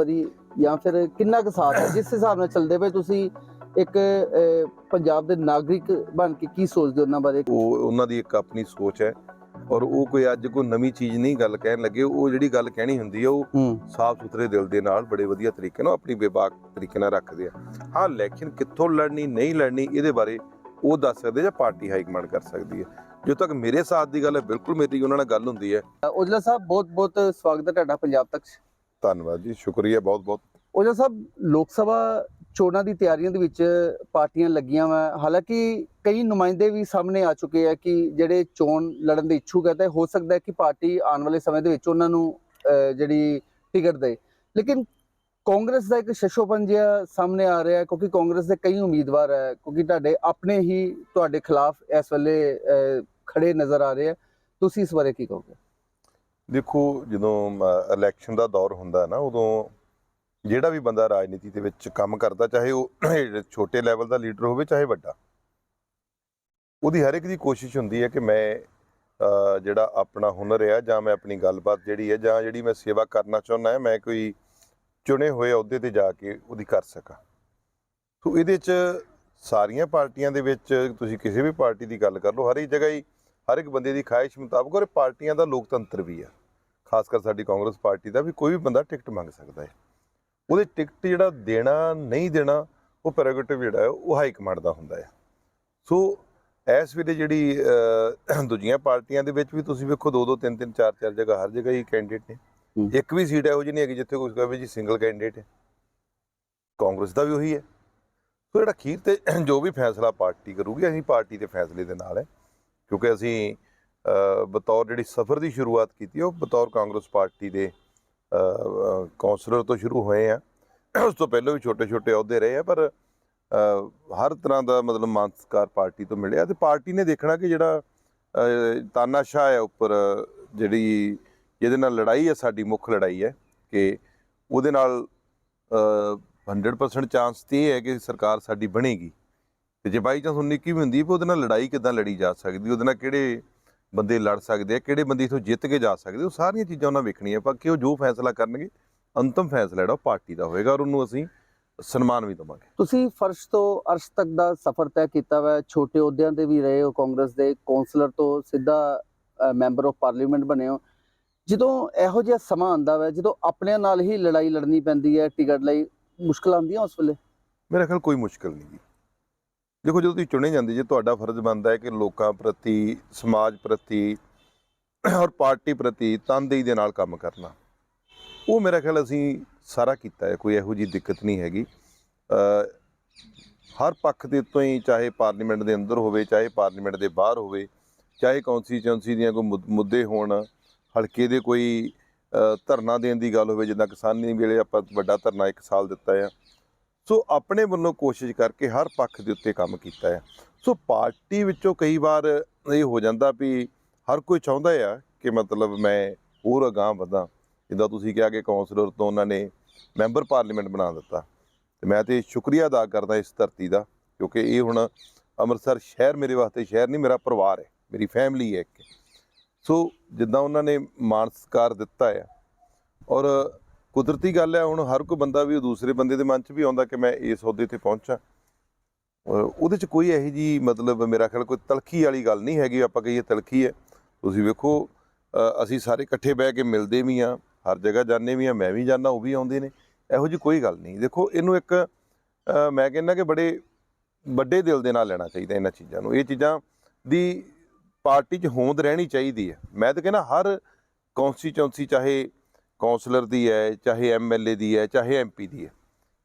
ਵਾਰੀ ਜਾਂ ਫਿਰ ਕਿੰਨਾ ਕੁ ਸਾਥ ਹੈ? ਜਿਸ ਹਿਸਾਬ ਨਾਲ ਚੱਲਦੇ ਪਏ ਤੁਸੀਂ ਇੱਕ ਪੰਜਾਬ ਦੇ ਨਾਗਰਿਕ ਬਣ ਕੇ ਕੀ ਸੋਚਦੇ ਹੋ ਉਹਨਾਂ ਬਾਰੇ? ਉਹ ਉਹਨਾਂ ਦੀ ਇੱਕ ਆਪਣੀ ਸੋਚ ਹੈ ਔਰ ਉਹ ਕੋਈ ਅੱਜ ਕੋਈ ਨਵੀਂ ਚੀਜ਼ ਨਹੀਂ ਗੱਲ ਕਹਿਣ ਲੱਗੇ ਉਹ ਜਿਹੜੀ ਗੱਲ ਕਹਿਣੀ ਹੁੰਦੀ ਹੈ ਉਹ ਸਾਫ਼ ਸੁਥਰੇ ਦਿਲ ਦੇ ਨਾਲ ਬੜੇ ਵਧੀਆ ਤਰੀਕੇ ਨਾਲ ਆਪਣੀ ਬੇਬਾਕ ਤਰੀਕੇ ਨਾਲ ਰੱਖਦੇ ਆ। ਹਾਂ ਇਲੈਕਸ਼ਨ ਕਿੱਥੋਂ ਲੜਨੀ ਨਹੀਂ ਲੜਨੀ ਇਹਦੇ ਬਾਰੇ ਉਹ ਦੱਸ ਸਕਦੇ ਜਾਂ ਪਾਰਟੀ ਹਾਈ ਕਮਾਂਡ ਕਰ ਸਕਦੀ ਹੈ। ਜੋ ਤੱਕ ਮੇਰੇ ਸਾਥ ਦੀ ਗੱਲ ਹੈ ਬਿਲਕੁਲ ਮੇਰੀ ਉਹਨਾਂ ਨਾਲ ਗੱਲ ਹੁੰਦੀ ਹੈ। ਔਜਲਾ ਸਾਹਿਬ ਬਹੁਤ ਬਹੁਤ ਸਵਾਗਤ ਹੈ ਤੁਹਾਡਾ ਪੰਜਾਬ ਤੱਕ। ਧੰਨਵਾਦ ਜੀ ਸ਼ੁਕਰੀਆ ਬਹੁਤ ਬਹੁਤ ਔਜਲਾ ਸਾਹਿਬ ਲੋਕ ਸਭਾ ਚੋਣਾਂ ਦੀ ਤਿਆਰੀਆਂ ਦੇ ਵਿੱਚ ਪਾਰਟੀਆਂ ਲੱਗੀਆਂ ਵਾ। ਹਾਲਾਂਕਿ ਕਈ ਨੁਮਾਇੰਦੇ ਵੀ ਸਾਹਮਣੇ ਆ ਚੁੱਕੇ ਆ ਕਿ ਜਿਹੜੇ ਚੋਣ ਲੜਨ ਦੇ ਇੱਛੁਕ ਹੈ ਤਾਂ ਹੋ ਸਕਦਾ ਹੈ ਕਿ ਪਾਰਟੀ ਆਉਣ ਵਾਲੇ ਸਮੇਂ ਦੇ ਵਿੱਚ ਉਹਨਾਂ ਨੂੰ ਅਹ, ਜਿਹੜੀ ਟਿਕਟ ਦੇ। ਲੇਕਿਨ ਕਾਂਗਰਸ ਦਾ ਇੱਕ ਸ਼ਸ਼ੋਪਨ ਜਿਹਾ ਸਾਹਮਣੇ ਆ ਰਿਹਾ ਹੈ ਕਿਉਂਕਿ ਕਾਂਗਰਸ ਦੇ ਕਈ ਉਮੀਦਵਾਰ ਹੈ ਕਿਉਂਕਿ ਤੁਹਾਡੇ ਆਪਣੇ ਹੀ ਤੁਹਾਡੇ ਖਿਲਾਫ ਇਸ ਵੇਲੇ ਅਹ, ਖੜੇ ਨਜ਼ਰ ਆ ਰਹੇ ਆ। ਤੁਸੀਂ ਇਸ ਬਾਰੇ ਕੀ ਕਹੋਗੇ? ਦੇਖੋ, ਜਦੋਂ ਇਲੈਕਸ਼ਨ ਦਾ ਦੌਰ ਹੁੰਦਾ ਨਾ, ਉਦੋਂ ਜਿਹੜਾ ਵੀ ਬੰਦਾ ਰਾਜਨੀਤੀ ਦੇ ਵਿੱਚ ਕੰਮ ਕਰਦਾ, ਚਾਹੇ ਉਹ ਛੋਟੇ ਲੈਵਲ ਦਾ ਲੀਡਰ ਹੋਵੇ, ਚਾਹੇ ਵੱਡਾ, ਉਹਦੀ ਹਰ ਇੱਕ ਦੀ ਕੋਸ਼ਿਸ਼ ਹੁੰਦੀ ਹੈ ਕਿ ਮੈਂ ਜਿਹੜਾ ਆਪਣਾ ਹੁਨਰ ਹੈ ਜਾਂ ਮੈਂ ਆਪਣੀ ਗੱਲਬਾਤ ਜਿਹੜੀ ਹੈ, ਜਾਂ ਜਿਹੜੀ ਮੈਂ ਸੇਵਾ ਕਰਨਾ ਚਾਹੁੰਦਾ ਹਾਂ, ਮੈਂ ਕੋਈ ਚੁਣੇ ਹੋਏ ਅਹੁਦੇ ਤੇ ਜਾ ਕੇ ਉਹਦੀ ਕਰ ਸਕਾਂ। ਸੋ, ਇਹਦੇ 'ਚ ਸਾਰੀਆਂ ਪਾਰਟੀਆਂ ਦੇ ਵਿੱਚ ਤੁਸੀਂ ਕਿਸੇ ਵੀ ਪਾਰਟੀ ਦੀ ਗੱਲ ਕਰ ਲਓ ਹਰ ਇੱਕ ਜਗ੍ਹਾ ਹੀ ਹਰ ਇੱਕ ਬੰਦੇ ਦੀ ਖਾਹਿਸ਼ ਮੁਤਾਬਕ ਔਰ ਪਾਰਟੀਆਂ ਦਾ ਲੋਕਤੰਤਰ ਵੀ ਆ। ਖਾਸ ਕਰ ਸਾਡੀ ਕਾਂਗਰਸ ਪਾਰਟੀ ਦਾ ਵੀ ਕੋਈ ਵੀ ਬੰਦਾ ਟਿਕਟ ਮੰਗ ਸਕਦਾ ਹੈ। ਉਹਦੇ ਟਿਕਟ ਜਿਹੜਾ ਦੇਣਾ ਨਹੀਂ ਦੇਣਾ ਉਹ ਪ੍ਰੈਰੋਗੇਟਿਵ ਜਿਹੜਾ ਹੈ ਉਹ ਹਾਈ ਕਮਾਂਡ ਦਾ ਹੁੰਦਾ ਹੈ। ਸੋ ਇਸ ਵੇਲੇ ਜਿਹੜੀ ਦੂਜੀਆਂ ਪਾਰਟੀਆਂ ਦੇ ਵਿੱਚ ਵੀ ਤੁਸੀਂ ਵੇਖੋ ਦੋ ਦੋ ਤਿੰਨ ਤਿੰਨ ਚਾਰ ਚਾਰ ਜਗ੍ਹਾ ਹਰ ਜਗ੍ਹਾ ਹੀ ਕੈਂਡੀਡੇਟ ਨੇ। ਇੱਕ ਵੀ ਸੀਟ ਇਹੋ ਜਿਹੀ ਨਹੀਂ ਹੈਗੀ ਜਿੱਥੇ ਕੋਈ ਕਹੇ ਜੀ ਸਿੰਗਲ ਕੈਂਡੀਡੇਟ ਹੈ। ਕਾਂਗਰਸ ਦਾ ਵੀ ਉਹੀ ਹੈ। ਸੋ ਜਿਹੜਾ ਅਖੀਰ ਤੇ ਜੋ ਵੀ ਫੈਸਲਾ ਪਾਰਟੀ ਕਰੂਗੀ ਅਸੀਂ ਪਾਰਟੀ ਦੇ ਫੈਸਲੇ ਦੇ ਨਾਲ ਹੈ। ਕਿਉਂਕਿ ਅਸੀਂ ਬਤੌਰ ਜਿਹੜੀ ਸਫ਼ਰ ਦੀ ਸ਼ੁਰੂਆਤ ਕੀਤੀ ਉਹ ਬਤੌਰ ਕਾਂਗਰਸ ਪਾਰਟੀ ਦੇ ਅ, ਕੌਂਸਲਰ ਤੋਂ ਸ਼ੁਰੂ ਹੋਏ ਆ। ਉਸ ਤੋਂ ਪਹਿਲਾਂ ਵੀ ਛੋਟੇ ਛੋਟੇ ਅਹੁਦੇ ਰਹੇ ਆ ਪਰ ਹਰ ਤਰ੍ਹਾਂ ਦਾ ਮਤਲਬ ਮਾਨ ਸਤਿਕਾਰ ਪਾਰਟੀ ਤੋਂ ਮਿਲਿਆ ਤੇ ਪਾਰਟੀ ਨੇ ਦੇਖਣਾ ਕਿ ਜਿਹੜਾ ਤਾਨਾਸ਼ਾਹ ਹੈ ਉੱਪਰ ਜਿਹੜੀ ਜਿਹਦੇ ਨਾਲ ਲੜਾਈ ਹੈ ਸਾਡੀ ਮੁੱਖ ਲੜਾਈ ਹੈ ਕਿ ਉਹਦੇ ਨਾਲ ਅ, 100% ਚਾਂਸ ਤੇ ਇਹ ਹੈ ਕਿ ਸਰਕਾਰ ਸਾਡੀ ਬਣੇਗੀ। ਤੇ ਜੇ ਬਾਈ ਚਾਂਸ 19 ਵੀ ਹੁੰਦੀ ਹੈ ਵੀ ਉਹਦੇ ਨਾਲ ਲੜਾਈ ਕਿੱਦਾਂ ਲੜੀ ਜਾ ਸਕਦੀ? ਉਹਦੇ ਨਾਲ ਕਿਹੜੇ ਬੰਦੇ ਲੜ ਸਕਦੇ ਆ? ਕਿਹੜੇ ਬੰਦੇ ਇਥੋਂ ਜਿੱਤ ਕੇ ਜਾ ਸਕਦੇ ਉਹ ਸਾਰੀਆਂ ਚੀਜ਼ਾਂ ਉਹਨਾਂ ਵੇਖਣੀਆਂ। ਬਾਕੀ ਉਹ ਜੋ ਫੈਸਲਾ ਕਰਨਗੇ ਅੰਤਮ ਫੈਸਲਾ ਜਿਹੜਾ ਉਹ ਪਾਰਟੀ ਦਾ ਹੋਏਗਾ ਔਰ ਉਹਨੂੰ ਅਸੀਂ ਸਨਮਾਨ ਵੀ ਦੇਵਾਂਗੇ। ਤੁਸੀਂ ਫਰਸ਼ ਤੋਂ ਅਰਸ਼ ਤੱਕ ਦਾ ਸਫ਼ਰ ਤੈਅ ਕੀਤਾ ਵਾ। ਛੋਟੇ ਅਹੁਦਿਆਂ ਤੇ ਵੀ ਰਹੇ ਹੋ ਕਾਂਗਰਸ ਦੇ। ਕੌਂਸਲਰ ਤੋਂ ਸਿੱਧਾ ਮੈਂਬਰ ਆਫ ਪਾਰਲੀਮੈਂਟ ਬਣੇ ਹੋ। ਜਦੋਂ ਇਹੋ ਜਿਹਾ ਸਮਾਂ ਆਂਦਾ ਵਾ ਜਦੋਂ ਆਪਣਿਆਂ ਨਾਲ ਹੀ ਲੜਾਈ ਲੜਨੀ ਪੈਂਦੀ ਹੈ ਟਿਕਟ ਲਈ ਮੁਸ਼ਕਲ ਆਉਂਦੀਆਂ ਉਸ ਵੇਲੇ? ਮੇਰੇ ਖਿਆਲ ਕੋਈ ਮੁਸ਼ਕਲ ਨਹੀਂ ਜੀ। ਦੇਖੋ ਜਦੋਂ ਤੁਸੀਂ ਚੁਣੇ ਜਾਂਦੇ, ਜੇ ਤੁਹਾਡਾ ਫਰਜ਼ ਬਣਦਾ ਹੈ ਕਿ ਲੋਕਾਂ ਪ੍ਰਤੀ, ਸਮਾਜ ਪ੍ਰਤੀ ਔਰ ਪਾਰਟੀ ਪ੍ਰਤੀ ਤਨਦੇਹੀ ਦੇ ਨਾਲ ਕੰਮ ਕਰਨਾ, ਉਹ ਮੇਰਾ ਖਿਆਲ ਅਸੀਂ ਸਾਰਾ ਕੀਤਾ ਹੈ, ਕੋਈ ਇਹੋ ਜੀ ਦਿੱਕਤ ਨਹੀਂ ਹੈਗੀ। ਹਰ ਪੱਖ ਦੇ ਤੋਂ ਹੀ ਚਾਹੇ ਪਾਰਲੀਮੈਂਟ ਦੇ ਅੰਦਰ ਹੋਵੇ, ਚਾਹੇ ਪਾਰਲੀਮੈਂਟ ਦੇ ਬਾਹਰ ਹੋਵੇ, ਚਾਹੇ ਕੌਂਸਟੀਚੁਐਂਸੀ ਦੀਆਂ ਕੋਈ ਮੁੱਦੇ ਹੋਣ, ਹਲਕੇ ਦੇ ਕੋਈ ਧਰਨਾ ਦੇਣ ਦੀ ਗੱਲ ਹੋਵੇ, ਜਿੱਦਾਂ ਕਿਸਾਨੀ ਵੇਲੇ ਆਪਾਂ ਵੱਡਾ ਧਰਨਾ ਇੱਕ ਸਾਲ ਦਿੱਤਾ ਆ ਸੋ ਆਪਣੇ ਵੱਲੋਂ ਕੋਸ਼ਿਸ਼ ਕਰਕੇ ਹਰ ਪੱਖ ਦੇ ਉੱਤੇ ਕੰਮ ਕੀਤਾ ਹੈ ਸੋ ਪਾਰਟੀ ਵਿੱਚੋਂ ਕਈ ਵਾਰ ਇਹ ਹੋ ਜਾਂਦਾ ਵੀ ਹਰ ਕੋਈ ਚਾਹੁੰਦਾ ਆ ਕਿ ਮਤਲਬ ਮੈਂ ਹੋਰ ਅਗਾਂਹ ਵਧਾਂ। ਜਿੱਦਾਂ ਤੁਸੀਂ ਕਿਹਾ ਕਿ ਕਾਉਂਸਲਰ ਤੋਂ ਉਹਨਾਂ ਨੇ ਮੈਂਬਰ ਪਾਰਲੀਮੈਂਟ ਬਣਾ ਦਿੱਤਾ। ਤੇ ਮੈਂ ਤੇ ਸ਼ੁਕਰੀਆ ਅਦਾ ਕਰਦਾ ਇਸ ਧਰਤੀ ਦਾ, ਕਿਉਂਕਿ ਇਹ ਹੁਣ ਅੰਮ੍ਰਿਤਸਰ ਸ਼ਹਿਰ ਮੇਰੇ ਵਾਸਤੇ ਸ਼ਹਿਰ ਨਹੀਂ, ਮੇਰਾ ਪਰਿਵਾਰ ਹੈ, ਮੇਰੀ ਫੈਮਿਲੀ ਹੈ ਇੱਕ। ਸੋ ਜਿੱਦਾਂ ਉਹਨਾਂ ਨੇ ਮਾਣ ਸਤਿਕਾਰ ਦਿੱਤਾ ਆ। ਔਰ ਕੁਦਰਤੀ ਗੱਲ ਹੈ, ਹੁਣ ਹਰ ਕੋਈ ਬੰਦਾ ਵੀ ਉਹ ਦੂਸਰੇ ਬੰਦੇ ਦੇ ਮਨ 'ਚ ਵੀ ਆਉਂਦਾ ਕਿ ਮੈਂ ਇਸ ਅਹੁਦੇ ਤੇ ਪਹੁੰਚਾਂ। ਉਹਦੇ 'ਚ ਕੋਈ ਇਹੋ ਜੀ ਮਤਲਬ ਮੇਰਾ ਖਿਆਲ ਕੋਈ ਤਲਖੀ ਵਾਲੀ ਗੱਲ ਨਹੀਂ ਹੈਗੀ, ਆਪਾਂ ਕਹੀਏ ਤਲਖੀ ਹੈ। ਤੁਸੀਂ ਵੇਖੋ ਅਸੀਂ ਸਾਰੇ ਇਕੱਠੇ ਬਹਿ ਕੇ ਮਿਲਦੇ ਵੀ ਆ ਹਰ ਜਗ੍ਹਾ ਜਾਂਦੇ ਵੀ ਆ ਮੈਂ ਵੀ ਜਾਂਦਾ, ਉਹ ਵੀ ਆਉਂਦੇ ਨੇ। ਇਹੋ ਜੀ ਕੋਈ ਗੱਲ ਨਹੀਂ। ਦੇਖੋ, ਇਹਨੂੰ ਇੱਕ ਮੈਂ ਕਹਿੰਦਾ ਕਿ ਬੜੇ ਵੱਡੇ ਦਿਲ ਦੇ ਨਾਲ ਲੈਣਾ ਚਾਹੀਦਾ ਇਹਨਾਂ ਚੀਜ਼ਾਂ ਨੂੰ। ਇਹ ਚੀਜ਼ਾਂ ਦੀ ਪਾਰਟੀ 'ਚ ਹੋਂਦ ਰਹਿਣੀ ਚਾਹੀਦੀ ਹੈ। ਮੈਂ ਤਾਂ ਕਹਿੰਦਾ ਹਰ ਕੌਂਸਟੀਚੁਐਂਸੀ ਚਾਹੇ ਕੌਂਸਲਰ ਦੀ ਹੈ ਚਾਹੇ ਐਮਐਲਏ ਦੀ ਹੈ ਚਾਹੇ ਐਮਪੀ ਦੀ ਹੈ।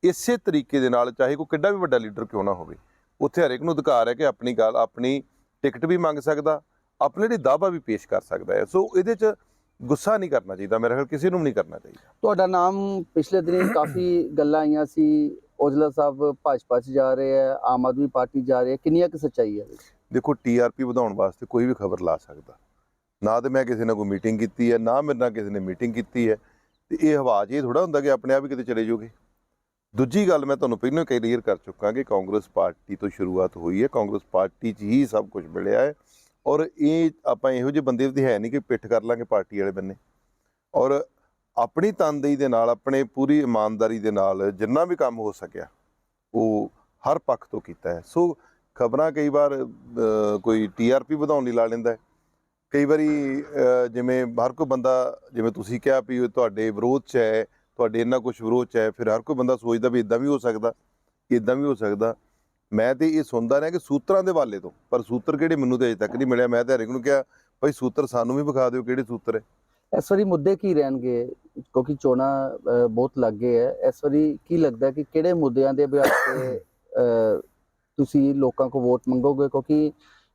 ਇਸੇ ਤਰੀਕੇ ਦੇ ਨਾਲ ਚਾਹੇ ਕੋਈ ਕਿੱਡਾ ਵੀ ਵੱਡਾ ਲੀਡਰ ਕਿਉਂ ਨਾ ਹੋਵੇ ਉੱਥੇ ਹਰ ਇੱਕ ਨੂੰ ਅਧਿਕਾਰ ਹੈ ਕਿ ਆਪਣੀ ਗੱਲ ਆਪਣੀ ਟਿਕਟ ਵੀ ਮੰਗ ਸਕਦਾ ਆਪਣੇ ਲਈ ਦਾਅਵਾ ਵੀ ਪੇਸ਼ ਕਰ ਸਕਦਾ ਹੈ। ਸੋ ਇਹਦੇ 'ਚ ਗੁੱਸਾ ਨਹੀਂ ਕਰਨਾ ਚਾਹੀਦਾ ਮੇਰੇ ਖਿਆਲ ਕਿਸੇ ਨੂੰ ਵੀ ਨਹੀਂ ਕਰਨਾ ਚਾਹੀਦਾ। ਤੁਹਾਡਾ ਨਾਮ ਪਿਛਲੇ ਦਿਨੀ ਕਾਫੀ ਗੱਲਾਂ ਆਈਆਂ ਸੀ ਔਜਲਾ ਸਾਹਿਬ ਭਾਜਪਾ 'ਚ ਜਾ ਰਹੇ ਹੈ ਆਮ ਆਦਮੀ ਪਾਰਟੀ ਜਾ ਰਹੀ ਹੈ ਕਿੰਨੀਆਂ ਕੁ ਸੱਚਾਈ ਹੈ? ਦੇਖੋ ਟੀਆਰਪੀ ਵਧਾਉਣ ਵਾਸਤੇ ਕੋਈ ਵੀ ਖਬਰ ਲਾ ਸਕਦਾ। ਨਾ ਤੇ ਮੈਂ ਕਿਸੇ ਨਾਲ ਕੋਈ ਮੀਟਿੰਗ ਕੀਤੀ ਹੈ ਨਾ ਮੇਰੇ ਨਾਲ ਕਿਸੇ ਨੇ ਮੀਟਿੰਗ ਕੀਤੀ ਹੈ। ਤੇ ਇਹ ਹਵਾ 'ਚ ਇਹ ਥੋੜਾ ਹੁੰਦਾ ਕਿ ਆਪਣੇ ਆਪ ਹੀ ਕਿਤੇ ਚਲੇ ਜਾਓਗੇ। ਦੂਜੀ ਗੱਲ ਮੈਂ ਤੁਹਾਨੂੰ ਪਹਿਲਾਂ ਹੀ ਕਲੀਅਰ ਕਰ ਚੁੱਕਾ ਕਿ ਕਾਂਗਰਸ ਪਾਰਟੀ ਤੋਂ ਸ਼ੁਰੂਆਤ ਹੋਈ ਹੈ। ਕਾਂਗਰਸ ਪਾਰਟੀ 'ਚ ਹੀ ਸਭ ਕੁਝ ਮਿਲਿਆ ਹੈ। ਔਰ ਇਹ ਆਪਾਂ ਇਹੋ ਜਿਹੇ ਬੰਦੇ ਵੀ ਹੈ ਨਹੀਂ ਕਿ ਪਿੱਠ ਕਰ ਲਾਂਗੇ ਪਾਰਟੀ ਵਾਲੇ ਬੰਨੇ। ਔਰ ਆਪਣੀ ਤਨਦੇਹੀ ਦੇ ਨਾਲ ਆਪਣੇ ਪੂਰੀ ਇਮਾਨਦਾਰੀ ਦੇ ਨਾਲ ਜਿੰਨਾ ਵੀ ਕੰਮ ਹੋ ਸਕਿਆ ਉਹ ਹਰ ਪੱਖ ਤੋਂ ਕੀਤਾ ਹੈ। ਸੋ ਖਬਰਾਂ ਕਈ ਵਾਰ ਅਹ, ਕੋਈ ਟੀਆਰਪੀ ਵਧਾਉਣ ਲਈ ਲਾ ਲੈਂਦਾ ਹੈ। ਕਈ ਵਾਰੀ ਜਿਵੇਂ ਹਰ ਕੋਈ ਬੰਦਾ ਜਿਵੇਂ ਤੁਸੀਂ ਕਿਹਾ ਵੀ ਤੁਹਾਡੇ ਵਿਰੋਧ 'ਚ ਹੈ ਤੁਹਾਡੇ ਇੰਨਾ ਕੁਝ ਵਿਰੋਧ 'ਚ ਹੈ ਫਿਰ ਹਰ ਕੋਈ ਬੰਦਾ ਸੋਚਦਾ ਵੀ ਇਦਾਂ ਵੀ ਹੋ ਸਕਦਾ ਇਦਾਂ ਵੀ ਹੋ ਸਕਦਾ। ਮੈਂ ਤੇ ਇਹ ਸੁਣਦਾ ਰਿਹਾ ਕਿ ਸੂਤਰਾਂ ਦੇ ਵਾਲੇ ਤੋਂ ਪਰ ਸੂਤਰ ਕਿਹੜੇ ਮੈਨੂੰ ਤੇ ਅਜੇ ਤੱਕ ਨਹੀਂ ਮਿਲਿਆ। ਮੈਂ ਤੇ ਹਰੇਕ ਨੂੰ ਕਿਹਾ ਭਾਈ ਸੂਤਰ ਸਾਨੂੰ ਵੀ ਵਿਖਾ ਦਿਓ ਕਿਹੜੇ ਸੂਤਰ ਹੈ? ਇਸ ਵਾਰੀ ਮੁੱਦੇ ਕੀ ਰਹਿਣਗੇ? ਕਿਉਂਕਿ ਚੋਣਾਂ ਅ, ਬਹੁਤ ਲੱਗੇ ਹੈ ਇਸ ਵਾਰੀ ਕੀ ਲੱਗਦਾ ਕਿ ਕਿਹੜੇ ਮੁੱਦਿਆਂ ਦੇ ਬਿਆਨ ਤੇ ਤੁਸੀਂ ਲੋਕਾਂ ਕੋ ਵੋਟ ਮੰਗੋਗੇ? ਕਿਉਂਕਿ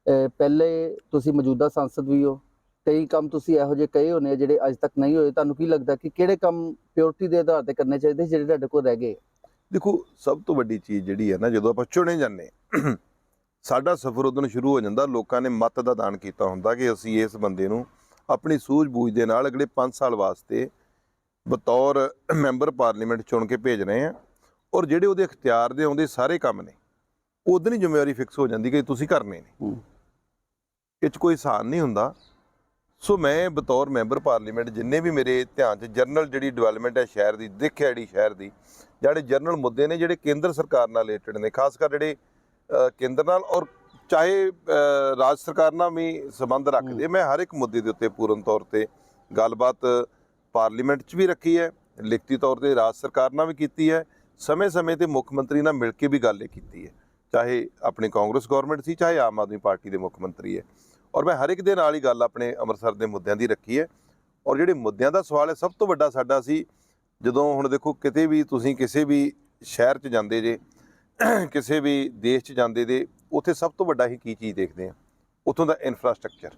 ਪਹਿਲੇ ਤੁਸੀਂ ਮੌਜੂਦਾ ਸੰਸਦ ਵੀ ਹੋ ਕਈ ਕੰਮ ਤੁਸੀਂ ਇਹੋ ਜਿਹੇ ਕਹੇ ਹੋਣੇ ਆ ਜਿਹੜੇ ਅੱਜ ਤੱਕ ਨਹੀਂ ਹੋਏ ਤੁਹਾਨੂੰ ਕੀ ਲੱਗਦਾ ਕਿ ਕਿਹੜੇ ਕੰਮ ਪਿਓਰਿਟੀ ਦੇ ਆਧਾਰ ਤੇ ਕਰਨੇ ਚਾਹੀਦੇ ਜਿਹੜੇ ਤੁਹਾਡੇ ਕੋਲ ਰਹਿ ਗਏ ਦੇਖੋ ਸਭ ਤੋਂ ਵੱਡੀ ਚੀਜ਼ ਜਿਹੜੀ ਹੈ ਨਾ ਜਦੋਂ ਆਪਾਂ ਚੁਣੇ ਜਾਂਦੇ ਸਾਡਾ ਸਫ਼ਰ ਉਦੋਂ ਸ਼ੁਰੂ ਹੋ ਜਾਂਦਾ ਲੋਕਾਂ ਨੇ ਮਤ ਦਾ ਦਾਨ ਕੀਤਾ ਹੁੰਦਾ ਕਿ ਅਸੀਂ ਇਸ ਬੰਦੇ ਨੂੰ ਆਪਣੀ ਸੂਝ-ਬੂਝ ਦੇ ਨਾਲ ਅਗਲੇ 5 ਸਾਲ ਵਾਸਤੇ ਬਤੌਰ ਮੈਂਬਰ ਪਾਰਲੀਮੈਂਟ ਚੁਣ ਕੇ ਭੇਜ ਰਹੇ ਹਾਂ ਔਰ ਜਿਹੜੇ ਉਹਦੇ ਇਖਤਿਆਰ ਦੇ ਆਉਂਦੇ ਸਾਰੇ ਕੰਮ ਨੇ ਉਦੋਂ ਹੀ ਜ਼ਿੰਮੇਵਾਰੀ ਫਿਕਸ ਹੋ ਜਾਂਦੀ ਕਿ ਤੁਸੀਂ ਕਰਨੇ ਨੇ। ਇਹ 'ਚ ਕੋਈ ਆਸਾਨ ਨਹੀਂ ਹੁੰਦਾ। ਸੋ ਮੈਂ ਬਤੌਰ ਮੈਂਬਰ ਪਾਰਲੀਮੈਂਟ ਜਿੰਨੇ ਵੀ ਮੇਰੇ ਧਿਆਨ 'ਚ ਜਨਰਲ ਜਿਹੜੀ ਡਿਵੈਲਪਮੈਂਟ ਹੈ ਸ਼ਹਿਰ ਦੀ ਦੇਖਿਆ ਜਿਹੜੀ ਸ਼ਹਿਰ ਦੀ ਜਿਹੜੇ ਜਨਰਲ ਮੁੱਦੇ ਨੇ ਜਿਹੜੇ ਕੇਂਦਰ ਸਰਕਾਰ ਨਾਲ ਰਿਲੇਟਡ ਨੇ ਖਾਸ ਕਰ ਜਿਹੜੇ ਕੇਂਦਰ ਨਾਲ ਔਰ ਚਾਹੇ ਰਾਜ ਸਰਕਾਰ ਨਾਲ ਵੀ ਸੰਬੰਧ ਰੱਖਦੇ ਮੈਂ ਹਰ ਇੱਕ ਮੁੱਦੇ ਦੇ ਉੱਤੇ ਪੂਰਨ ਤੌਰ ਤੇ ਗੱਲਬਾਤ ਪਾਰਲੀਮੈਂਟ 'ਚ ਵੀ ਰੱਖੀ ਹੈ ਲਿਖਤੀ ਤੌਰ ਤੇ ਰਾਜ ਸਰਕਾਰ ਨਾਲ ਵੀ ਕੀਤੀ ਹੈ ਸਮੇਂ-ਸਮੇਂ ਤੇ ਮੁੱਖ ਮੰਤਰੀ ਨਾਲ ਮਿਲ ਕੇ ਵੀ ਗੱਲ ਇਹ ਕੀਤੀ ਹੈ। ਚਾਹੇ ਆਪਣੀ ਕਾਂਗਰਸ ਗਵਰਨਮੈਂਟ ਸੀ ਚਾਹੇ ਆਮ ਆਦਮੀ ਪਾਰਟੀ ਦੇ ਮੁੱਖ ਮੰਤਰੀ ਹੈ। ਔਰ ਮੈਂ ਹਰ ਇੱਕ ਦੇ ਨਾਲ ਹੀ ਗੱਲ ਆਪਣੇ ਅੰਮ੍ਰਿਤਸਰ ਦੇ ਮੁੱਦਿਆਂ ਦੀ ਰੱਖੀ ਹੈ। ਔਰ ਜਿਹੜੇ ਮੁੱਦਿਆਂ ਦਾ ਸਵਾਲ ਹੈ ਸਭ ਤੋਂ ਵੱਡਾ ਸਾਡਾ ਸੀ ਜਦੋਂ ਹੁਣ ਦੇਖੋ ਕਿਤੇ ਵੀ ਤੁਸੀਂ ਕਿਸੇ ਵੀ ਸ਼ਹਿਰ 'ਚ ਜਾਂਦੇ ਜੇ ਕਿਸੇ ਵੀ ਦੇਸ਼ 'ਚ ਜਾਂਦੇ ਦੇ ਉੱਥੇ ਸਭ ਤੋਂ ਵੱਡਾ ਹੀ ਕੀ ਚੀਜ਼ ਦੇਖਦੇ ਆ ਉੱਥੋਂ ਦਾ ਇਨਫਰਾਸਟ੍ਰਕਚਰ।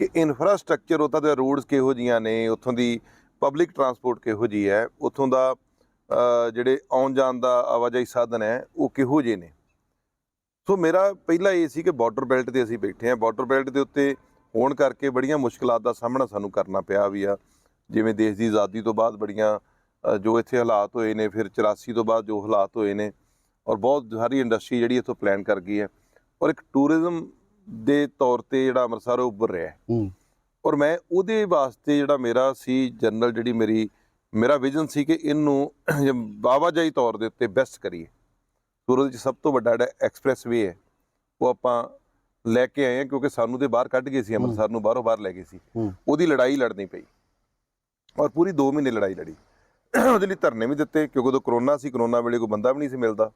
ਕਿ ਇਨਫਰਾਸਟ੍ਰਕਚਰ ਉੱਥੋਂ ਦੇ ਰੋਡਸ ਕਿਹੋ ਜੀਆਂ ਨੇ ਉੱਥੋਂ ਦੀ ਪਬਲਿਕ ਟਰਾਂਸਪੋਰਟ ਕਿਹੋ ਜੀ ਹੈ ਉੱਥੋਂ ਦਾ ਜਿਹੜੇ ਆਉਣ ਜਾਣ ਦਾ ਆਵਾਜਾਈ ਸਾਧਨ ਹੈ ਉਹ ਕਿਹੋ ਜਿਹੇ ਨੇ? ਸੋ ਮੇਰਾ ਪਹਿਲਾ ਇਹ ਸੀ ਕਿ ਬਾਰਡਰ ਬੈਲਟ ਤੇ ਅਸੀਂ ਬੈਠੇ ਹਾਂ। ਬਾਰਡਰ ਬੈਲਟ ਦੇ ਉੱਤੇ ਹੋਣ ਕਰਕੇ ਬੜੀਆਂ ਮੁਸ਼ਕਲਾਂ ਦਾ ਸਾਹਮਣਾ ਸਾਨੂੰ ਕਰਨਾ ਪਿਆ ਵੀ ਆ। ਜਿਵੇਂ ਦੇਸ਼ ਦੀ ਆਜ਼ਾਦੀ ਤੋਂ ਬਾਅਦ ਬੜੀਆਂ ਜੋ ਇੱਥੇ ਹਾਲਾਤ ਹੋਏ ਨੇ ਫਿਰ 84 ਤੋਂ ਬਾਅਦ ਜੋ ਹਾਲਾਤ ਹੋਏ ਨੇ ਔਰ ਬਹੁਤ ਸਾਰੀ ਇੰਡਸਟਰੀ ਜਿਹੜੀ ਇੱਥੋਂ ਪਲਾਨ ਕਰ ਗਈ ਹੈ। ਔਰ ਇੱਕ ਟੂਰਿਜ਼ਮ ਦੇ ਤੌਰ ਤੇ ਜਿਹੜਾ ਅੰਮ੍ਰਿਤਸਰ ਉੱਭਰ ਰਿਹਾ ਹੈ। ਔਰ ਮੈਂ ਉਹਦੇ ਵਾਸਤੇ ਜਿਹੜਾ ਮੇਰਾ ਸੀ ਜਨਰਲ ਜਿਹੜੀ ਮੇਰੀ ਮੇਰਾ ਵਿਜ਼ਨ ਸੀ ਕਿ ਇਹਨੂੰ ਆਵਾਜਾਈ ਤੌਰ ਦੇ ਉੱਤੇ ਬੈਸਟ ਕਰੀਏ। ਸੂਰਤ ਵਿੱਚ ਸਭ ਤੋਂ ਵੱਡਾ ਜਿਹੜਾ ਐਕਸਪ੍ਰੈਸ ਵੇ ਹੈ ਉਹ ਆਪਾਂ ਲੈ ਕੇ ਆਏ ਹਾਂ ਕਿਉਂਕਿ ਸਾਨੂੰ ਤੇ ਬਾਹਰ ਕੱਢ ਗਏ ਸੀ ਅੰਮ੍ਰਿਤਸਰ ਨੂੰ ਬਾਹਰੋਂ ਬਾਹਰ ਲੈ ਗਏ ਸੀ। ਉਹਦੀ ਲੜਾਈ ਲੜਨੀ ਪਈ। ਔਰ ਪੂਰੀ 2 ਮਹੀਨੇ ਲੜਾਈ ਲੜੀ। ਉਹਦੇ ਲਈ ਧਰਨੇ ਵੀ ਦਿੱਤੇ ਕਿਉਂਕਿ ਉਦੋਂ ਕਰੋਨਾ ਸੀ ਕਰੋਨਾ ਵੇਲੇ ਕੋਈ ਬੰਦਾ ਵੀ ਨਹੀਂ ਸੀ ਮਿਲਦਾ।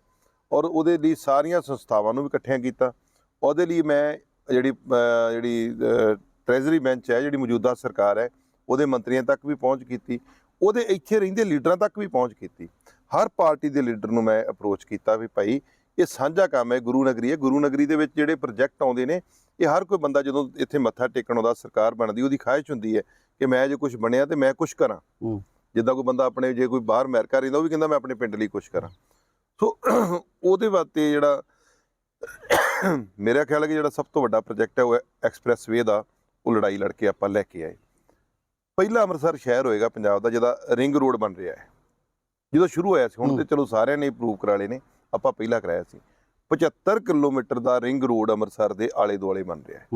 ਔਰ ਉਹਦੇ ਲਈ ਸਾਰੀਆਂ ਸੰਸਥਾਵਾਂ ਨੂੰ ਵੀ ਇਕੱਠਿਆਂ ਕੀਤਾ। ਉਹਦੇ ਲਈ ਮੈਂ ਜਿਹੜੀ ਜਿਹੜੀ ਟ੍ਰੈਜ਼ਰੀ ਬੈਂਚ ਹੈ ਜਿਹੜੀ ਮੌਜੂਦਾ ਸਰਕਾਰ ਹੈ ਉਹਦੇ ਮੰਤਰੀਆਂ ਤੱਕ ਵੀ ਪਹੁੰਚ ਕੀਤੀ। ਉਹਦੇ ਇੱਥੇ ਰਹਿੰਦੇ ਲੀਡਰਾਂ ਤੱਕ ਵੀ ਪਹੁੰਚ ਕੀਤੀ। ਹਰ ਪਾਰਟੀ ਦੇ ਲੀਡਰ ਨੂੰ ਮੈਂ ਅਪਰੋਚ ਕੀਤਾ ਵੀ ਭਾਈ ਇਹ ਸਾਂਝਾ ਕੰਮ ਹੈ ਗੁਰੂ ਨਗਰੀ ਹੈ। ਗੁਰੂ ਨਗਰੀ ਦੇ ਵਿੱਚ ਜਿਹੜੇ ਪ੍ਰੋਜੈਕਟ ਆਉਂਦੇ ਨੇ ਇਹ ਹਰ ਕੋਈ ਬੰਦਾ ਜਦੋਂ ਇੱਥੇ ਮੱਥਾ ਟੇਕਣ ਆਉਂਦਾ ਸਰਕਾਰ ਬਣਦੀ ਉਹਦੀ ਖਾਹਿਸ਼ ਹੁੰਦੀ ਹੈ ਕਿ ਮੈਂ ਜੇ ਕੁਝ ਬਣਿਆ ਤੇ ਮੈਂ ਕੁਝ ਕਰਾਂ। ਜਿੱਦਾਂ ਕੋਈ ਬੰਦਾ ਆਪਣੇ ਜੇ ਕੋਈ ਬਾਹਰ ਅਮਰੀਕਾ ਰਹਿੰਦਾ ਉਹ ਵੀ ਕਹਿੰਦਾ ਮੈਂ ਆਪਣੇ ਪਿੰਡ ਲਈ ਕੁਝ ਕਰਾਂ। ਸੋ ਉਹਦੇ ਵਾਸਤੇ ਜਿਹੜਾ ਮੇਰਾ ਖਿਆਲ ਹੈ ਕਿ ਜਿਹੜਾ ਸਭ ਤੋਂ ਵੱਡਾ ਪ੍ਰੋਜੈਕਟ ਹੈ ਉਹ ਐਕਸਪ੍ਰੈਸ ਵੇ ਦਾ ਉਹ ਲੜਾਈ ਲੜ ਕੇ ਆਪਾਂ ਲੈ ਕੇ ਆਏ। ਪਹਿਲਾ ਅੰਮ੍ਰਿਤਸਰ ਸ਼ਹਿਰ ਹੋਏਗਾ ਪੰਜਾਬ ਦਾ ਜਿਹਦਾ ਰਿੰਗ ਰੋਡ ਬਣ ਰਿਹਾ ਹੈ। ਜਦੋਂ ਸ਼ੁਰੂ ਹੋਇਆ ਸੀ ਹੁਣ। ਤੇ ਚਲੋ ਸਾਰਿਆਂ ਨੇ ਅਪਰੂਵ ਕਰਾ ਲਏ ਨੇ ਆਪਾਂ ਪਹਿਲਾ ਕਰਾਇਆ ਸੀ 75 ਕਿਲੋਮੀਟਰ ਦਾ ਰਿੰਗ ਰੋਡ ਅੰਮ੍ਰਿਤਸਰ ਦੇ ਆਲੇ ਦੁਆਲੇ ਬਣ ਰਿਹਾ ਹੈ।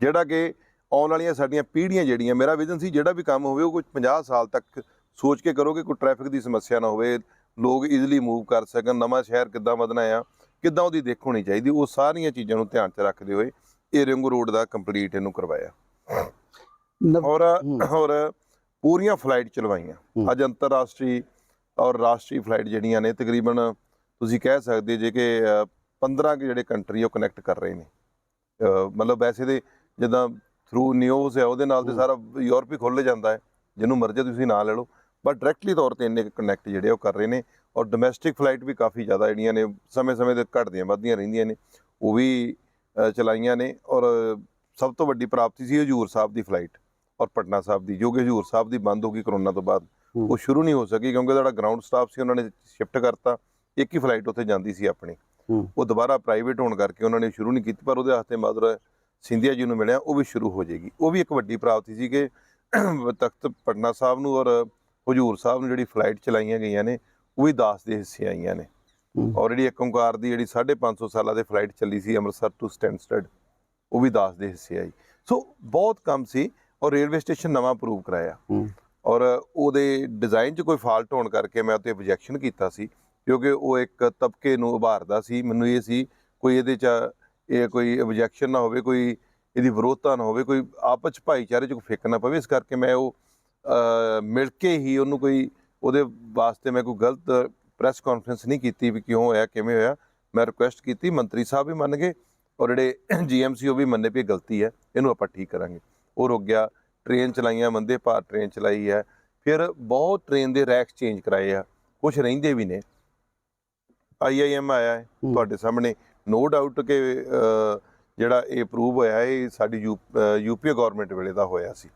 ਜਿਹੜਾ ਕਿ ਆਉਣ ਵਾਲੀਆਂ ਸਾਡੀਆਂ ਪੀੜ੍ਹੀਆਂ ਜਿਹੜੀਆਂ ਮੇਰਾ ਵਿਜ਼ਨ ਸੀ ਜਿਹੜਾ ਵੀ ਕੰਮ ਹੋਵੇ ਉਹ ਕੁਝ 50 ਸਾਲ ਤੱਕ ਸੋਚ ਕੇ ਕਰੋ ਕਿ ਕੋਈ ਟ੍ਰੈਫਿਕ ਦੀ ਸਮੱਸਿਆ ਨਾ ਹੋਵੇ ਲੋਕ ਈਜ਼ੀਲੀ ਮੂਵ ਕਰ ਸਕਣ ਨਵਾਂ ਸ਼ਹਿਰ ਕਿੱਦਾਂ ਵਧਣਾ ਆ ਕਿੱਦਾਂ ਉਹਦੀ ਦੇਖ ਹੋਣੀ ਚਾਹੀਦੀ ਉਹ ਸਾਰੀਆਂ ਚੀਜ਼ਾਂ ਨੂੰ ਧਿਆਨ 'ਚ ਰੱਖਦੇ ਹੋਏ ਇਹ ਰਿੰਗ ਰੋਡ ਦਾ ਕੰਪਲੀਟ ਇਹਨੂੰ ਕਰਵਾਇਆ ਔਰ। ਔਰ ਪੂਰੀਆਂ ਫਲਾਈਟ ਚਲਵਾਈਆਂ। ਅੱਜ ਅੰਤਰਰਾਸ਼ਟਰੀ ਔਰ ਰਾਸ਼ਟਰੀ ਫਲਾਈਟ ਜਿਹੜੀਆਂ ਨੇ ਤਕਰੀਬਨ ਤੁਸੀਂ ਕਹਿ ਸਕਦੇ ਜੇ ਕਿ ਅ, 15 ਕੇ ਜਿਹੜੇ ਕੰਟਰੀ ਉਹ ਕਨੈਕਟ ਕਰ ਰਹੇ ਨੇ ਮਤਲਬ ਵੈਸੇ ਦੇ ਜਿੱਦਾਂ ਥਰੂ ਨਿਊਜ਼ ਹੈ ਉਹਦੇ ਨਾਲ ਤੇ। ਸਾਰਾ ਯੂਰਪ ਹੀ ਖੁੱਲ ਜਾਂਦਾ ਹੈ ਜਿਹਨੂੰ ਮਰਜ਼ੀ ਤੁਸੀਂ ਨਾਂ ਲੈ ਲਓ ਬਟ ਡਾਇਰੈਕਟਲੀ ਤੌਰ ਤੇ ਇੰਨੇ ਕਨੈਕਟ ਜਿਹੜੇ ਉਹ ਕਰ ਰਹੇ ਨੇ ਔਰ ਡੋਮੈਸਟਿਕ ਫਲਾਈਟ ਵੀ ਕਾਫੀ ਜ਼ਿਆਦਾ ਜਿਹੜੀਆਂ ਨੇ ਸਮੇਂ-ਸਮੇਂ ਤੇ ਘਟਦੀਆਂ ਵੱਧਦੀਆਂ ਰਹਿੰਦੀਆਂ ਨੇ ਉਹ ਵੀ ਚਲਾਈਆਂ ਨੇ ਔਰ ਸਭ ਤੋਂ ਵੱਡੀ ਪ੍ਰਾਪਤੀ ਸੀ ਹਜੂਰ ਸਾਹਿਬ ਦੀ ਫਲਾਈਟ ਔਰ ਪਟਨਾ ਸਾਹਿਬ ਦੀ ਜੋ ਕਿ ਹਜੂਰ ਸਾਹਿਬ ਦੀ ਬੰਦ ਹੋ ਗਈ ਕਰੋਨਾ ਤੋਂ ਬਾਅਦ। ਉਹ ਸ਼ੁਰੂ ਨਹੀਂ ਹੋ ਸਕੀ ਕਿਉਂਕਿ ਜਿਹੜਾ ਗਰਾਊਂਡ ਸਟਾਫ ਸੀ ਉਹਨਾਂ ਨੇ ਸ਼ਿਫਟ ਕਰਤਾ। ਇੱਕ ਹੀ ਫਲਾਈਟ ਉੱਥੇ ਜਾਂਦੀ ਸੀ ਆਪਣੀ। ਉਹ ਦੁਬਾਰਾ ਪ੍ਰਾਈਵੇਟ ਹੋਣ ਕਰਕੇ ਉਹਨਾਂ ਨੇ ਸ਼ੁਰੂ ਨਹੀਂ ਕੀਤੀ ਪਰ ਉਹਦੇ ਵਾਸਤੇ ਮਾਦਰ ਸਿੰਧੀਆ ਜੀ ਨੂੰ ਮਿਲਿਆ ਉਹ ਵੀ ਸ਼ੁਰੂ ਹੋ ਜਾਏਗੀ। ਉਹ ਵੀ ਇੱਕ ਵੱਡੀ ਪ੍ਰਾਪਤੀ ਸੀ ਕਿ ਤਖਤ ਪਟਨਾ ਸਾਹਿਬ ਨੂੰ ਔਰ ਹਜੂਰ ਸਾਹਿਬ ਨੂੰ ਜਿਹੜੀ ਫਲਾਈਟ ਚਲਾਈਆਂ ਗਈਆਂ ਨੇ ਉਹ ਵੀ ਦਾਸ ਦੇ ਹਿੱਸੇ ਆਈਆਂ ਨੇ। ਔਰ ਜਿਹੜੀ ਇੱਕ ਓਂਕਾਰ ਦੀ ਜਿਹੜੀ 550 ਸਾਲਾਂ ਦੇ ਫਲਾਈਟ ਚੱਲੀ ਸੀ ਅੰਮ੍ਰਿਤਸਰ ਟੂ ਸਟੈਂਸਟਡ ਉਹ ਵੀ ਦਾਸ ਦੇ ਹਿੱਸੇ ਆਈ। ਸੋ ਬਹੁਤ ਕੰਮ ਸੀ ਔਰ ਰੇਲਵੇ ਸਟੇਸ਼ਨ ਨਵਾਂ ਅਪਰੂਵ ਕਰਾਇਆ। ਔਰ ਉਹਦੇ ਡਿਜ਼ਾਈਨ 'ਚ ਕੋਈ ਫਾਲਟ ਹੋਣ ਕਰਕੇ ਮੈਂ ਉੱਤੇ ਆਬਜੈਕਸ਼ਨ ਕੀਤਾ ਸੀ, ਕਿਉਂਕਿ ਉਹ ਇੱਕ ਤਬਕੇ ਨੂੰ ਉਭਾਰਦਾ ਸੀ। ਮੈਨੂੰ ਇਹ ਸੀ, ਕੋਈ ਇਹਦੇ 'ਚ ਇਹ ਕੋਈ ਆਬਜੈਕਸ਼ਨ ਨਾ ਹੋਵੇ, ਕੋਈ ਇਹਦੀ ਵਿਰੋਧਤਾ ਨਾ ਹੋਵੇ, ਕੋਈ ਆਪਸ 'ਚ ਭਾਈਚਾਰੇ 'ਚ ਕੋਈ ਫਿੱਕ ਨਾ ਪਵੇ। ਇਸ ਕਰਕੇ ਮੈਂ ਉਹ ਮਿਲ ਕੇ ਹੀ ਉਹਨੂੰ ਕੋਈ ਉਹਦੇ ਵਾਸਤੇ ਮੈਂ ਕੋਈ ਗਲਤ ਪ੍ਰੈਸ ਕਾਨਫਰੰਸ ਨਹੀਂ ਕੀਤੀ ਵੀ ਕਿਉਂ ਹੋਇਆ, ਕਿਵੇਂ ਹੋਇਆ। ਮੈਂ ਰਿਕੁਐਸਟ ਕੀਤੀ, ਮੰਤਰੀ ਸਾਹਿਬ ਵੀ ਮੰਨ ਗਏ ਔਰ ਜਿਹੜੇ ਜੀਐਮਸੀ ਉਹ ਵੀ ਮੰਨੇ ਵੀ ਇਹ ਗਲਤੀ ਹੈ, ਇਹਨੂੰ ਆਪਾਂ ਠੀਕ ਕਰਾਂਗੇ। ਉਹ ਰੁਕ ਗਿਆ। ਟ੍ਰੇਨ ਚਲਾਈਆਂ ਵੰਦੇ ਭਾਰਤ ਟ੍ਰੇਨ ਚਲਾਈ ਹੈ। ਫਿਰ ਬਹੁਤ ਟ੍ਰੇਨ ਦੇ ਰੈਕਸ ਚੇਂਜ ਕਰਾਏ ਆ। ਕੁਝ ਰਹਿੰਦੇ ਵੀ ਨੇ। ਆਈਆਈਐਮ ਆਇਆ ਹੈ। ਤੁਹਾਡੇ ਸਾਹਮਣੇ। ਨੋ ਡਾਊਟ ਕਿ ਜਿਹੜਾ ਇਹ ਅਪਰੂਵ ਹੋਇਆ ਹੈ, ਇਹ ਸਾਡੀ ਯੂਪੀ ਗਵਰਨਮੈਂਟ ਵੇਲੇ ਦਾ ਹੋਇਆ ਸੀ।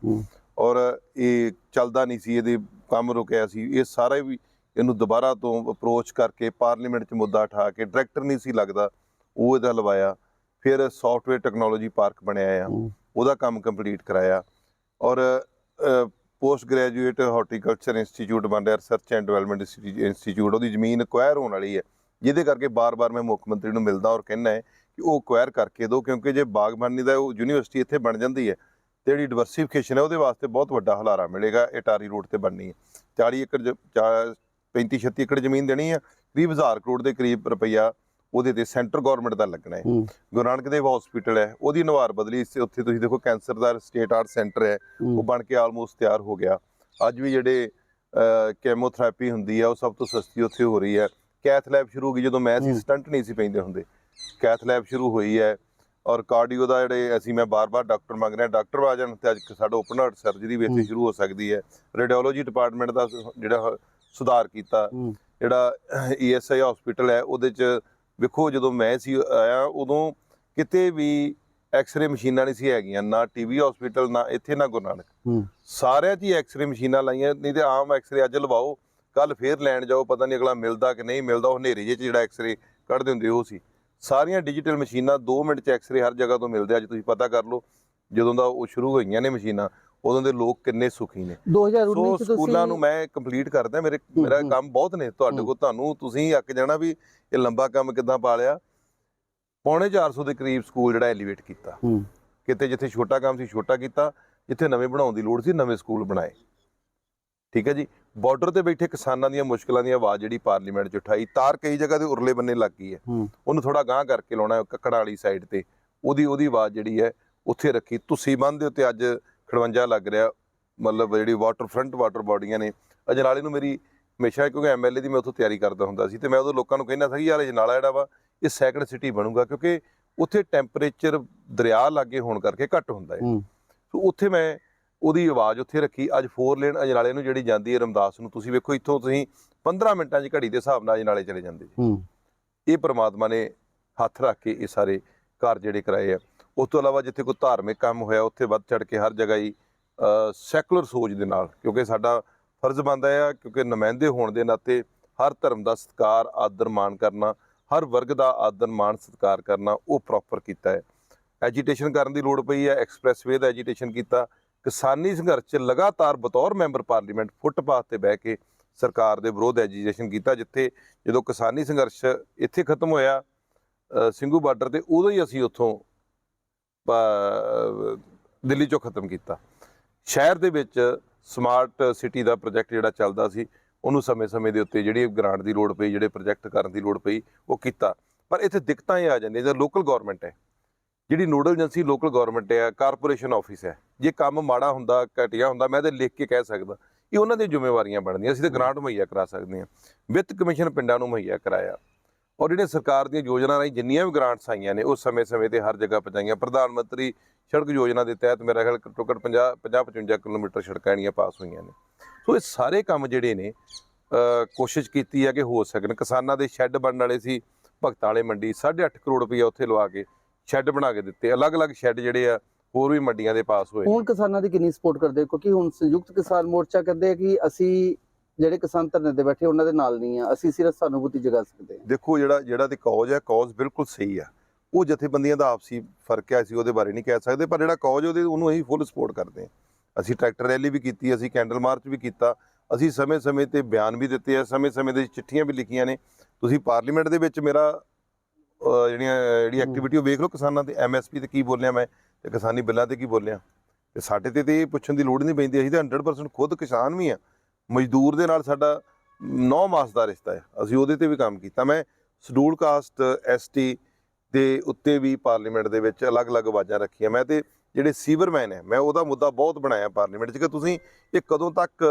ਔਰ ਇਹ ਚੱਲਦਾ ਨਹੀਂ ਸੀ ਇਹਦੇ ਕੰਮ ਰੁਕਿਆ ਸੀ। ਇਹ ਸਾਰਾ ਵੀ ਇਹਨੂੰ ਦੁਬਾਰਾ ਤੋਂ ਅਪਰੋਚ ਕਰਕੇ ਪਾਰਲੀਮੈਂਟ 'ਚ ਮੁੱਦਾ ਉਠਾ ਕੇ ਡਾਇਰੈਕਟਰ ਨਹੀਂ ਸੀ ਲੱਗਦਾ ਉਹ ਇਹਦਾ ਲਵਾਇਆ। ਫਿਰ ਸੌਫਟਵੇਅਰ ਟੈਕਨੋਲੋਜੀ ਪਾਰਕ ਬਣਿਆ ਆ। ਉਹਦਾ ਕੰਮ ਕੰਪਲੀਟ ਕਰਾਇਆ। ਔਰ ਪੋਸਟ ਗ੍ਰੈਜੂਏਟ ਹਾਰਟੀਕਲਚਰ ਇੰਸਟੀਚਿਊਟ ਬਣ ਰਿਹਾ, ਰਿਸਰਚ ਐਂਡ ਡਿਵੈਲਪਮੈਂਟ ਇੰਸਟੀਚਿਊਟ। ਉਹਦੀ ਜ਼ਮੀਨ ਅਕਵਾਇਰ ਹੋਣ ਵਾਲੀ ਹੈ। ਜਿਹਦੇ ਕਰਕੇ ਬਾਰ-ਬਾਰ ਮੈਂ ਮੁੱਖ ਮੰਤਰੀ ਨੂੰ ਮਿਲਦਾ ਔਰ ਕਹਿੰਦਾ ਹੈ ਕਿ ਉਹ ਅਕਵਾਇਰ ਕਰਕੇ ਦਿਓ, ਕਿਉਂਕਿ ਜੇ ਬਾਗਬਾਨੀ ਦਾ ਉਹ ਯੂਨੀਵਰਸਿਟੀ ਇੱਥੇ ਬਣ ਜਾਂਦੀ ਹੈ, ਤੇ ਜਿਹੜੀ ਡਿਵਰਸਿਫਿਕੇਸ਼ਨ ਹੈ, ਉਹਦੇ ਵਾਸਤੇ ਬਹੁਤ ਵੱਡਾ ਹਲਾਰਾ ਮਿਲੇਗਾ ਇਟਾਰੀ ਰੋਡ ਤੇ ਬਣਨੀ ਹੈ। 40 ਏਕੜ 35 36 ਏਕੜ ਜ਼ਮੀਨ ਦੇਣੀ ਹੈ ਕਰੀਬ 1000 ਕਰੋੜ ਦੇ ਕਰੀਬ ਰੁਪਈਆ ਉਹਦੇ ਤੇ ਸੈਂਟਰ ਗਵਰਨਮੈਂਟ ਦਾ ਲੱਗਣਾ ਹੈ ਹੂੰ। ਗੁਰੂ ਨਾਨਕ ਦੇਵ ਹਸਪੀਟਲ ਹੈ ਉਹਦੀ ਨਵਾਰ ਬਦਲੀ ਇਸ ਉੱਥੇ ਤੁਸੀਂ ਦੇਖੋ ਕੈਂਸਰ ਦਾ ਸਟੇਟ ਆਰਟ ਸੈਂਟਰ ਹੈ ਉਹ ਹੂੰ। ਬਣ ਕੇ ਆਲਮੋਸਟ ਤਿਆਰ ਹੋ ਗਿਆ ਅੱਜ ਵੀ ਜਿਹੜੇ ਕੈਮੋਥੈਰੇਪੀ ਹੁੰਦੀ ਆ ਉਹ ਸਭ ਤੋਂ ਸਸਤੀ ਉੱਥੇ ਹੋ ਰਹੀ ਹੈ ਕੈਥ ਲੈਬ ਸ਼ੁਰੂ ਹੋ ਗਈ ਜਦੋਂ ਮੈਂ ਸੀ ਹੂੰ। ਸਟੰਟ ਨਹੀਂ ਸੀ ਪੈਂਦੇ ਹੁੰਦੇ ਕੈਥ ਲੈਬ ਸ਼ੁਰੂ ਹੋਈ ਹੈ ਔਰ ਕਾਰਡੀਓ ਦਾ ਜਿਹੜੇ ਅਸੀਂ ਮੈਂ ਬਾਰ-ਬਾਰ ਡਾਕਟਰ ਮੰਗ ਰਿਹਾ ਡਾਕਟਰ ਆ ਜਾਣ ਤੇ ਅੱਜ ਸਾਡਾ ਓਪਨ ਹਾਰਟ ਸਰਜਰੀ ਵੀ ਇੱਥੇ ਹੂੰ। ਸ਼ੁਰੂ ਹੋ ਸਕਦੀ ਹੈ ਰੇਡੀਓਲੋਜੀ ਡਿਪਾਰਟਮੈਂਟ ਦਾ ਜਿਹੜਾ ਹ- ਸੁਧਾਰ ਕੀਤਾ ਹੂੰ। ਜਿਹੜਾ ਈਐਸਆਈ ਹਸਪੀਟਲ ਹੈ ਉਹਦੇ ਚ ਵੇਖੋ ਜਦੋਂ ਮੈਂ ਸੀ ਆਇਆ ਉਦੋਂ ਕਿਤੇ ਵੀ ਐਕਸ-ਰੇ ਮਸ਼ੀਨਾਂ ਨਹੀਂ ਸੀ ਹੈਗੀਆਂ ਨਾ ਟੀਵੀ ਹਸਪੀਟਲ ਨਾ ਇੱਥੇ ਨਾ ਗੁਰੂ ਨਾਨਕ। ਸਾਰਿਆਂ 'ਚ ਹੀ ਐਕਸ-ਰੇ ਮਸ਼ੀਨਾਂ ਲਾਈਆਂ ਨਹੀਂ ਤੇ ਆਮ ਐਕਸ-ਰੇ ਅੱਜ ਲਵਾਓ ਕੱਲ ਫੇਰ ਲੈਣ ਜਾਓ ਪਤਾ ਨਹੀਂ ਅਗਲਾ ਮਿਲਦਾ ਕਿ ਨਹੀਂ ਮਿਲਦਾ ਉਹ ਹਨੇਰੇ ਜਿਹੇ 'ਚ ਜਿਹੜਾ ਐਕਸ-ਰੇ ਕੱਢਦੇ ਹੁੰਦੇ ਉਹ ਸੀ ਸਾਰੀਆਂ ਡਿਜੀਟਲ ਮਸ਼ੀਨਾਂ 2 ਮਿੰਟ 'ਚ ਐਕਸ-ਰੇ ਹਰ ਜਗ੍ਹਾ ਤੋਂ ਮਿਲਦੇ ਅੱਜ ਤੁਸੀਂ ਪਤਾ ਕਰ ਲਓ ਜਦੋਂ ਦਾ ਉਹ ਸ਼ੁਰੂ ਹੋਈਆਂ ਨੇ ਮਸ਼ੀਨਾਂ ਉਦੋਂ ਦੇ ਲੋਕ ਕਿੰਨੇ ਸੁਖੀ ਨੇ। 2019 ਸੋ ਚ ਤੁਸੀਂ ਸਕੂਲਾਂ ਨੂੰ ਮੈਂ ਕੰਪਲੀਟ ਕਰਦਾ ਮੇਰੇ ਮੇਰਾ। ਕੰਮ ਬਹੁਤ ਨੇ ਤੁਹਾਡੇ। ਕੋਲ। ਤੁਹਾਨੂੰ ਤੁਸੀਂ ਅੱਕ ਜਾਣਾ ਵੀ ਇਹ ਲੰਬਾ ਕੰਮ ਕਿੱਦਾਂ ਪਾਲਿਆ। ਪੌਣੇ 400 ਦੇ ਕਰੀਬ ਸਕੂਲ ਜਿਹੜਾ ਐਲੀਵੇਟ ਕੀਤਾ। ਕਿਤੇ ਜਿੱਥੇ ਛੋਟਾ ਕੰਮ ਸੀ ਛੋਟਾ ਕੀਤਾ। ਜਿੱਥੇ ਨਵੇਂ ਬਣਾਉਣ ਦੀ ਲੋੜ ਸੀ ਨਵੇਂ ਸਕੂਲ ਬਣਾਏ। ਠੀਕ ਹੈ ਜੀ? ਬਾਰਡਰ ਤੇ ਬੈਠੇ ਕਿਸਾਨਾਂ ਦੀਆਂ ਮੁਸ਼ਕਲਾਂ ਦੀ ਆਵਾਜ਼ ਜਿਹੜੀ ਪਾਰਲੀਮੈਂਟ 'ਚ ਉਠਾਈ ਤਾਰ ਕਈ ਜਗ੍ਹਾ ਤੇ ਉਰਲੇ ਬੰਨੇ ਲੱਗ ਗਈ ਹੈ। ਉਹਨੂੰ ਥੋੜਾ ਗਾਂਹ ਕਰਕੇ ਲਾਉਣਾ ਕੱਕੜਾ ਵਾਲੀ ਸਾਈਡ ਤੇ। ਉਹਦੀ ਉਹਦੀ ਆਵਾਜ਼ ਜਿਹੜੀ ਹੈ ਉੱਥੇ ਰੱਖੀ। ਤੁਸੀਂ ਬੰਦ ਦੇ ਉੱਤੇ ਅੱਜ ਖੜਵੰਜਾ ਲੱਗ ਰਿਹਾ ਮਤਲਬ ਜਿਹੜੀ ਵਾਟਰ ਫਰੰਟ ਵਾਟਰ ਬਾਡੀਆਂ ਨੇ। ਅਜਨਾਲੇ ਨੂੰ ਮੇਰੀ ਹਮੇਸ਼ਾ ਕਿਉਂਕਿ ਐਮਐਲਏ ਦੀ ਮੈਂ ਉੱਥੋਂ ਤਿਆਰੀ ਕਰਦਾ ਹੁੰਦਾ ਸੀ ਤੇ ਮੈਂ ਉਦੋਂ ਲੋਕਾਂ ਨੂੰ ਕਹਿੰਦਾ ਸੀ ਯਾਰ ਅਜਨਾਲਾ ਜਿਹੜਾ ਵਾ ਇਹ ਸੈਕੰਡ ਸਿਟੀ ਬਣੂਗਾ ਕਿਉਂਕਿ ਉੱਥੇ ਟੈਂਪਰੇਚਰ ਦਰਿਆ ਲਾਗੇ ਹੋਣ ਕਰਕੇ ਘੱਟ ਹੁੰਦਾ ਹੈ। ਸੋ ਉੱਥੇ ਮੈਂ ਉਹਦੀ ਆਵਾਜ਼ ਉੱਥੇ ਰੱਖੀ। ਅੱਜ 4 ਲੇਨ ਅਜਨਾਲੇ ਨੂੰ ਜਿਹੜੀ ਜਾਂਦੀ ਹੈ ਰਮਦਾਸ ਨੂੰ ਤੁਸੀਂ ਵੇਖੋ ਇੱਥੋਂ ਤੁਸੀਂ 15 ਮਿੰਟਾਂ 'ਚ ਘੜੀ ਦੇ ਹਿਸਾਬ ਨਾਲ ਅਜਨਾਲੇ ਚਲੇ ਜਾਂਦੇ ਜੀ। ਇਹ ਪ੍ਰਮਾਤਮਾ ਨੇ ਹੱਥ ਰੱਖ ਕੇ ਇਹ ਸਾਰੇ ਘਰ ਜਿਹੜੇ ਕਰਾਏ ਆ। ਉਸ ਤੋਂ ਇਲਾਵਾ ਜਿੱਥੇ ਕੋਈ ਧਾਰਮਿਕ ਕੰਮ ਹੋਇਆ ਉੱਥੇ ਵੱਧ ਚੜ ਕੇ ਹਰ ਜਗ੍ਹਾ ਹੀ ਸੈਕੂਲਰ ਸੋਚ ਦੇ ਨਾਲ ਕਿਉਂਕਿ ਸਾਡਾ ਫਰਜ਼ ਬਣਦਾ ਹੈ ਕਿਉਂਕਿ ਨੁਮਾਇੰਦੇ ਹੋਣ ਦੇ ਨਾਤੇ ਹਰ ਧਰਮ ਦਾ ਸਤਿਕਾਰ ਆਦਰ ਮਾਣ ਕਰਨਾ ਹਰ ਵਰਗ ਦਾ ਆਦਰ ਮਾਣ ਸਤਿਕਾਰ ਕਰਨਾ ਉਹ ਪ੍ਰੋਪਰ ਕੀਤਾ ਹੈ। ਐਜੀਟੇਸ਼ਨ ਕਰਨ ਦੀ ਲੋੜ ਪਈ ਹੈ ਐਕਸਪ੍ਰੈਸਵੇ ਦਾ ਐਜੀਟੇਸ਼ਨ ਕੀਤਾ। ਕਿਸਾਨੀ ਸੰਘਰਸ਼ 'ਚ ਲਗਾਤਾਰ ਬਤੌਰ ਮੈਂਬਰ ਪਾਰਲੀਮੈਂਟ ਫੁੱਟਪਾਥ ਤੇ ਬਹਿ ਕੇ ਸਰਕਾਰ ਦੇ ਵਿਰੋਧ ਐਜੀਟੇਸ਼ਨ ਕੀਤਾ ਜਿੱਥੇ ਜਦੋਂ ਕਿਸਾਨੀ ਸੰਘਰਸ਼ ਇੱਥੇ ਖਤਮ ਹੋਇਆ ਅ, ਸਿੰਘੂ ਬਾਰਡਰ ਤੇ ਉਦੋਂ ਹੀ ਅਸੀਂ ਉੱਥੋਂ ਦਿੱਲੀ ਚੋਂ ਖਤਮ ਕੀਤਾ। ਸ਼ਹਿਰ ਦੇ ਵਿੱਚ ਸਮਾਰਟ ਸਿਟੀ ਦਾ ਪ੍ਰੋਜੈਕਟ ਜਿਹੜਾ ਚੱਲਦਾ ਸੀ, ਉਹਨੂੰ ਸਮੇਂ-ਸਮੇਂ ਦੇ ਉੱਤੇ ਜਿਹੜੀ ਗ੍ਰਾਂਟ ਦੀ ਲੋੜ ਪਈ, ਜਿਹੜੇ ਪ੍ਰੋਜੈਕਟ ਕਰਨ ਦੀ ਲੋੜ ਪਈ, ਉਹ ਕੀਤਾ। ਪਰ ਇੱਥੇ ਦਿੱਕਤਾਂ ਇਹ ਆ ਜਾਂਦੀਆਂ ਜਦੋਂ ਲੋਕਲ ਗਵਰਨਮੈਂਟ ਹੈ। ਜਿਹੜੀ ਨੋਡਲ ਏਜੰਸੀ ਲੋਕਲ ਗਵਰਨਮੈਂਟ ਹੈ ਕਾਰਪੋਰੇਸ਼ਨ ਆਫਿਸ ਹੈ। ਜੇ ਕੰਮ ਮਾੜਾ ਹੁੰਦਾ, ਘਟੀਆ ਹੁੰਦਾ, ਮੈਂ ਤੇ ਲਿਖ ਕੇ ਕਹਿ ਸਕਦਾ ਇਹ ਉਹਨਾਂ ਦੀਆਂ ਜ਼ਿੰਮੇਵਾਰੀਆਂ ਬਣਦੀਆਂ। ਅਸੀਂ ਤਾਂ ਗ੍ਰਾਂਟ ਮੁਹੱਈਆ ਕਰਾ ਸਕਦੇ ਹਾਂ। ਵਿੱਤ ਕਮਿਸ਼ਨ ਪਿੰਡਾਂ ਨੂੰ ਮੁਹੱਈਆ ਕਰਾਇਆ। ਔਰ ਜਿਹੜੇ ਸਰਕਾਰ ਦੀਆਂ ਯੋਜਨਾ ਰਾਹੀਂ ਜਿੰਨੀਆਂ ਵੀ ਗ੍ਰਾਂਟਸ ਆਈਆਂ ਨੇ, ਉਹ ਸਮੇਂ-ਸਮੇਂ ਤੇ ਹਰ ਜਗ੍ਹਾ ਪਹੁੰਚਾਈਆਂ। ਪ੍ਰਧਾਨ ਮੰਤਰੀ ਸੜਕ ਯੋਜਨਾ ਦੇ ਤਹਿਤ ਮੇਰਾ ਖਿਆਲ ਘੱਟੋ ਘੱਟ 50 50-55 ਕਿਲੋਮੀਟਰ ਸੜਕਾਂ ਜਿਹੜੀਆਂ ਪਾਸ ਹੋਈਆਂ ਨੇ। ਸੋ ਇਹ ਸਾਰੇ ਕੰਮ ਜਿਹੜੇ ਨੇ ਕੋਸ਼ਿਸ਼ ਕੀਤੀ ਹੈ ਕਿ ਹੋ ਸਕਣ। ਕਿਸਾਨਾਂ ਦੇ ਸ਼ੈੱਡ ਬਣਨ ਵਾਲੇ ਸੀ, ਭਗਤਾਂ ਵਾਲੇ ਮੰਡੀ 8.5 ਕਰੋੜ ਰੁਪਈਆ ਉੱਥੇ ਲਵਾ ਕੇ ਸ਼ੈੱਡ ਬਣਾ ਕੇ ਦਿੱਤੇ। ਅਲੱਗ-ਅਲੱਗ ਸ਼ੈੱਡ ਜਿਹੜੇ ਆ, ਹੋਰ ਵੀ ਮੰਡੀਆਂ ਦੇ ਪਾਸ ਹੋਏ ਹੁਣ ਕਿਸਾਨਾਂ ਦੀ ਕਿੰਨੀ ਸਪੋਰਟ ਕਰਦੇ ਕਿਉਂਕਿ ਹੁਣ ਸੰਯੁਕਤ ਕਿਸਾਨ ਮੋਰਚਾ ਕਹਿੰਦੇ ਆ ਕਿ ਅਸੀਂ ਜਿਹੜੇ ਕਿਸਾਨ ਧਰਨੇ ਤੇ ਬੈਠੇ ਉਹਨਾਂ ਦੇ ਨਾਲ ਨਹੀਂ ਆ। ਅਸੀਂ ਸਿਰਫ ਸਾਨੂਭੂਤੀ ਜਗਾ ਸਕਦੇ ਹਾਂ। ਦੇਖੋ ਜਿਹੜਾ ਜਿਹੜਾ ਤੇ ਕੌਜ ਹੈ ਕੌਜ ਬਿਲਕੁਲ ਸਹੀ ਆ। ਉਹ ਜਥੇਬੰਦੀਆਂ ਦਾ ਆਪਸੀ ਫ਼ਰਕ ਹੈ ਅਸੀਂ ਉਹਦੇ ਬਾਰੇ ਨਹੀਂ ਕਹਿ ਸਕਦੇ ਪਰ ਜਿਹੜਾ ਕੌਜ ਉਹਦੇ ਉਹਨੂੰ ਅਸੀਂ ਫੁੱਲ ਸਪੋਰਟ ਕਰਦੇ ਹਾਂ। ਅਸੀਂ ਟਰੈਕਟਰ ਰੈਲੀ ਵੀ ਕੀਤੀ ਅਸੀਂ ਕੈਂਡਲ ਮਾਰਚ ਵੀ ਕੀਤਾ। ਅਸੀਂ ਸਮੇਂ-ਸਮੇਂ ਤੇ ਬਿਆਨ ਵੀ ਦਿੱਤੇ ਆ ਸਮੇਂ-ਸਮੇਂ ਦੇ ਚਿੱਠੀਆਂ ਵੀ ਲਿਖੀਆਂ ਨੇ। ਤੁਸੀਂ ਪਾਰਲੀਮੈਂਟ ਦੇ ਵਿੱਚ ਮੇਰਾ ਜਿਹੜੀਆਂ ਜਿਹੜੀ। ਐਕਟੀਵਿਟੀ ਉਹ ਵੇਖ ਲਓ ਕਿਸਾਨਾਂ ਤੇ। ਐਮਐਸਪੀ ਤੇ ਕੀ ਬੋਲਿਆ ਮੈਂ ਤੇ ਕਿਸਾਨੀ ਬਿੱਲਾਂ ਤੇ ਕੀ ਬੋਲਿਆ। ਤੇ ਸਾਡੇ ਤੇ ਤੇ ਇਹ ਪੁੱਛਣ ਦੀ ਲੋੜ ਨਹੀਂ ਪੈਂਦੀ। ਅਸੀਂ ਤਾਂ 100% ਖੁਦ ਕਿਸਾਨ ਵੀ ਆ ਮਜ਼ਦੂਰ ਦੇ ਨਾਲ ਸਾਡਾ 9 ਮਾਸ ਦਾ ਰਿਸ਼ਤਾ ਹੈ ਅਸੀਂ ਉਹਦੇ ਤੇ ਵੀ ਕੰਮ ਕੀਤਾ। ਮੈਂ ਸ਼ਡਿਊਲ ਕਾਸਟ ਐਸਟੀ ਦੇ ਉੱਤੇ ਵੀ ਪਾਰਲੀਮੈਂਟ ਦੇ ਵਿੱਚ ਅਲੱਗ-ਅਲੱਗ ਆਵਾਜ਼ਾਂ ਰੱਖੀਆਂ। ਮੈਂ ਤੇ ਜਿਹੜੇ ਸੀਵਰਮੈਨ ਹੈ ਮੈਂ ਉਹਦਾ ਮੁੱਦਾ ਬਹੁਤ ਬਣਾਇਆ ਪਾਰਲੀਮੈਂਟ 'ਚ ਕਿ ਤੁਸੀਂ ਇਹ ਕਦੋਂ ਤੱਕ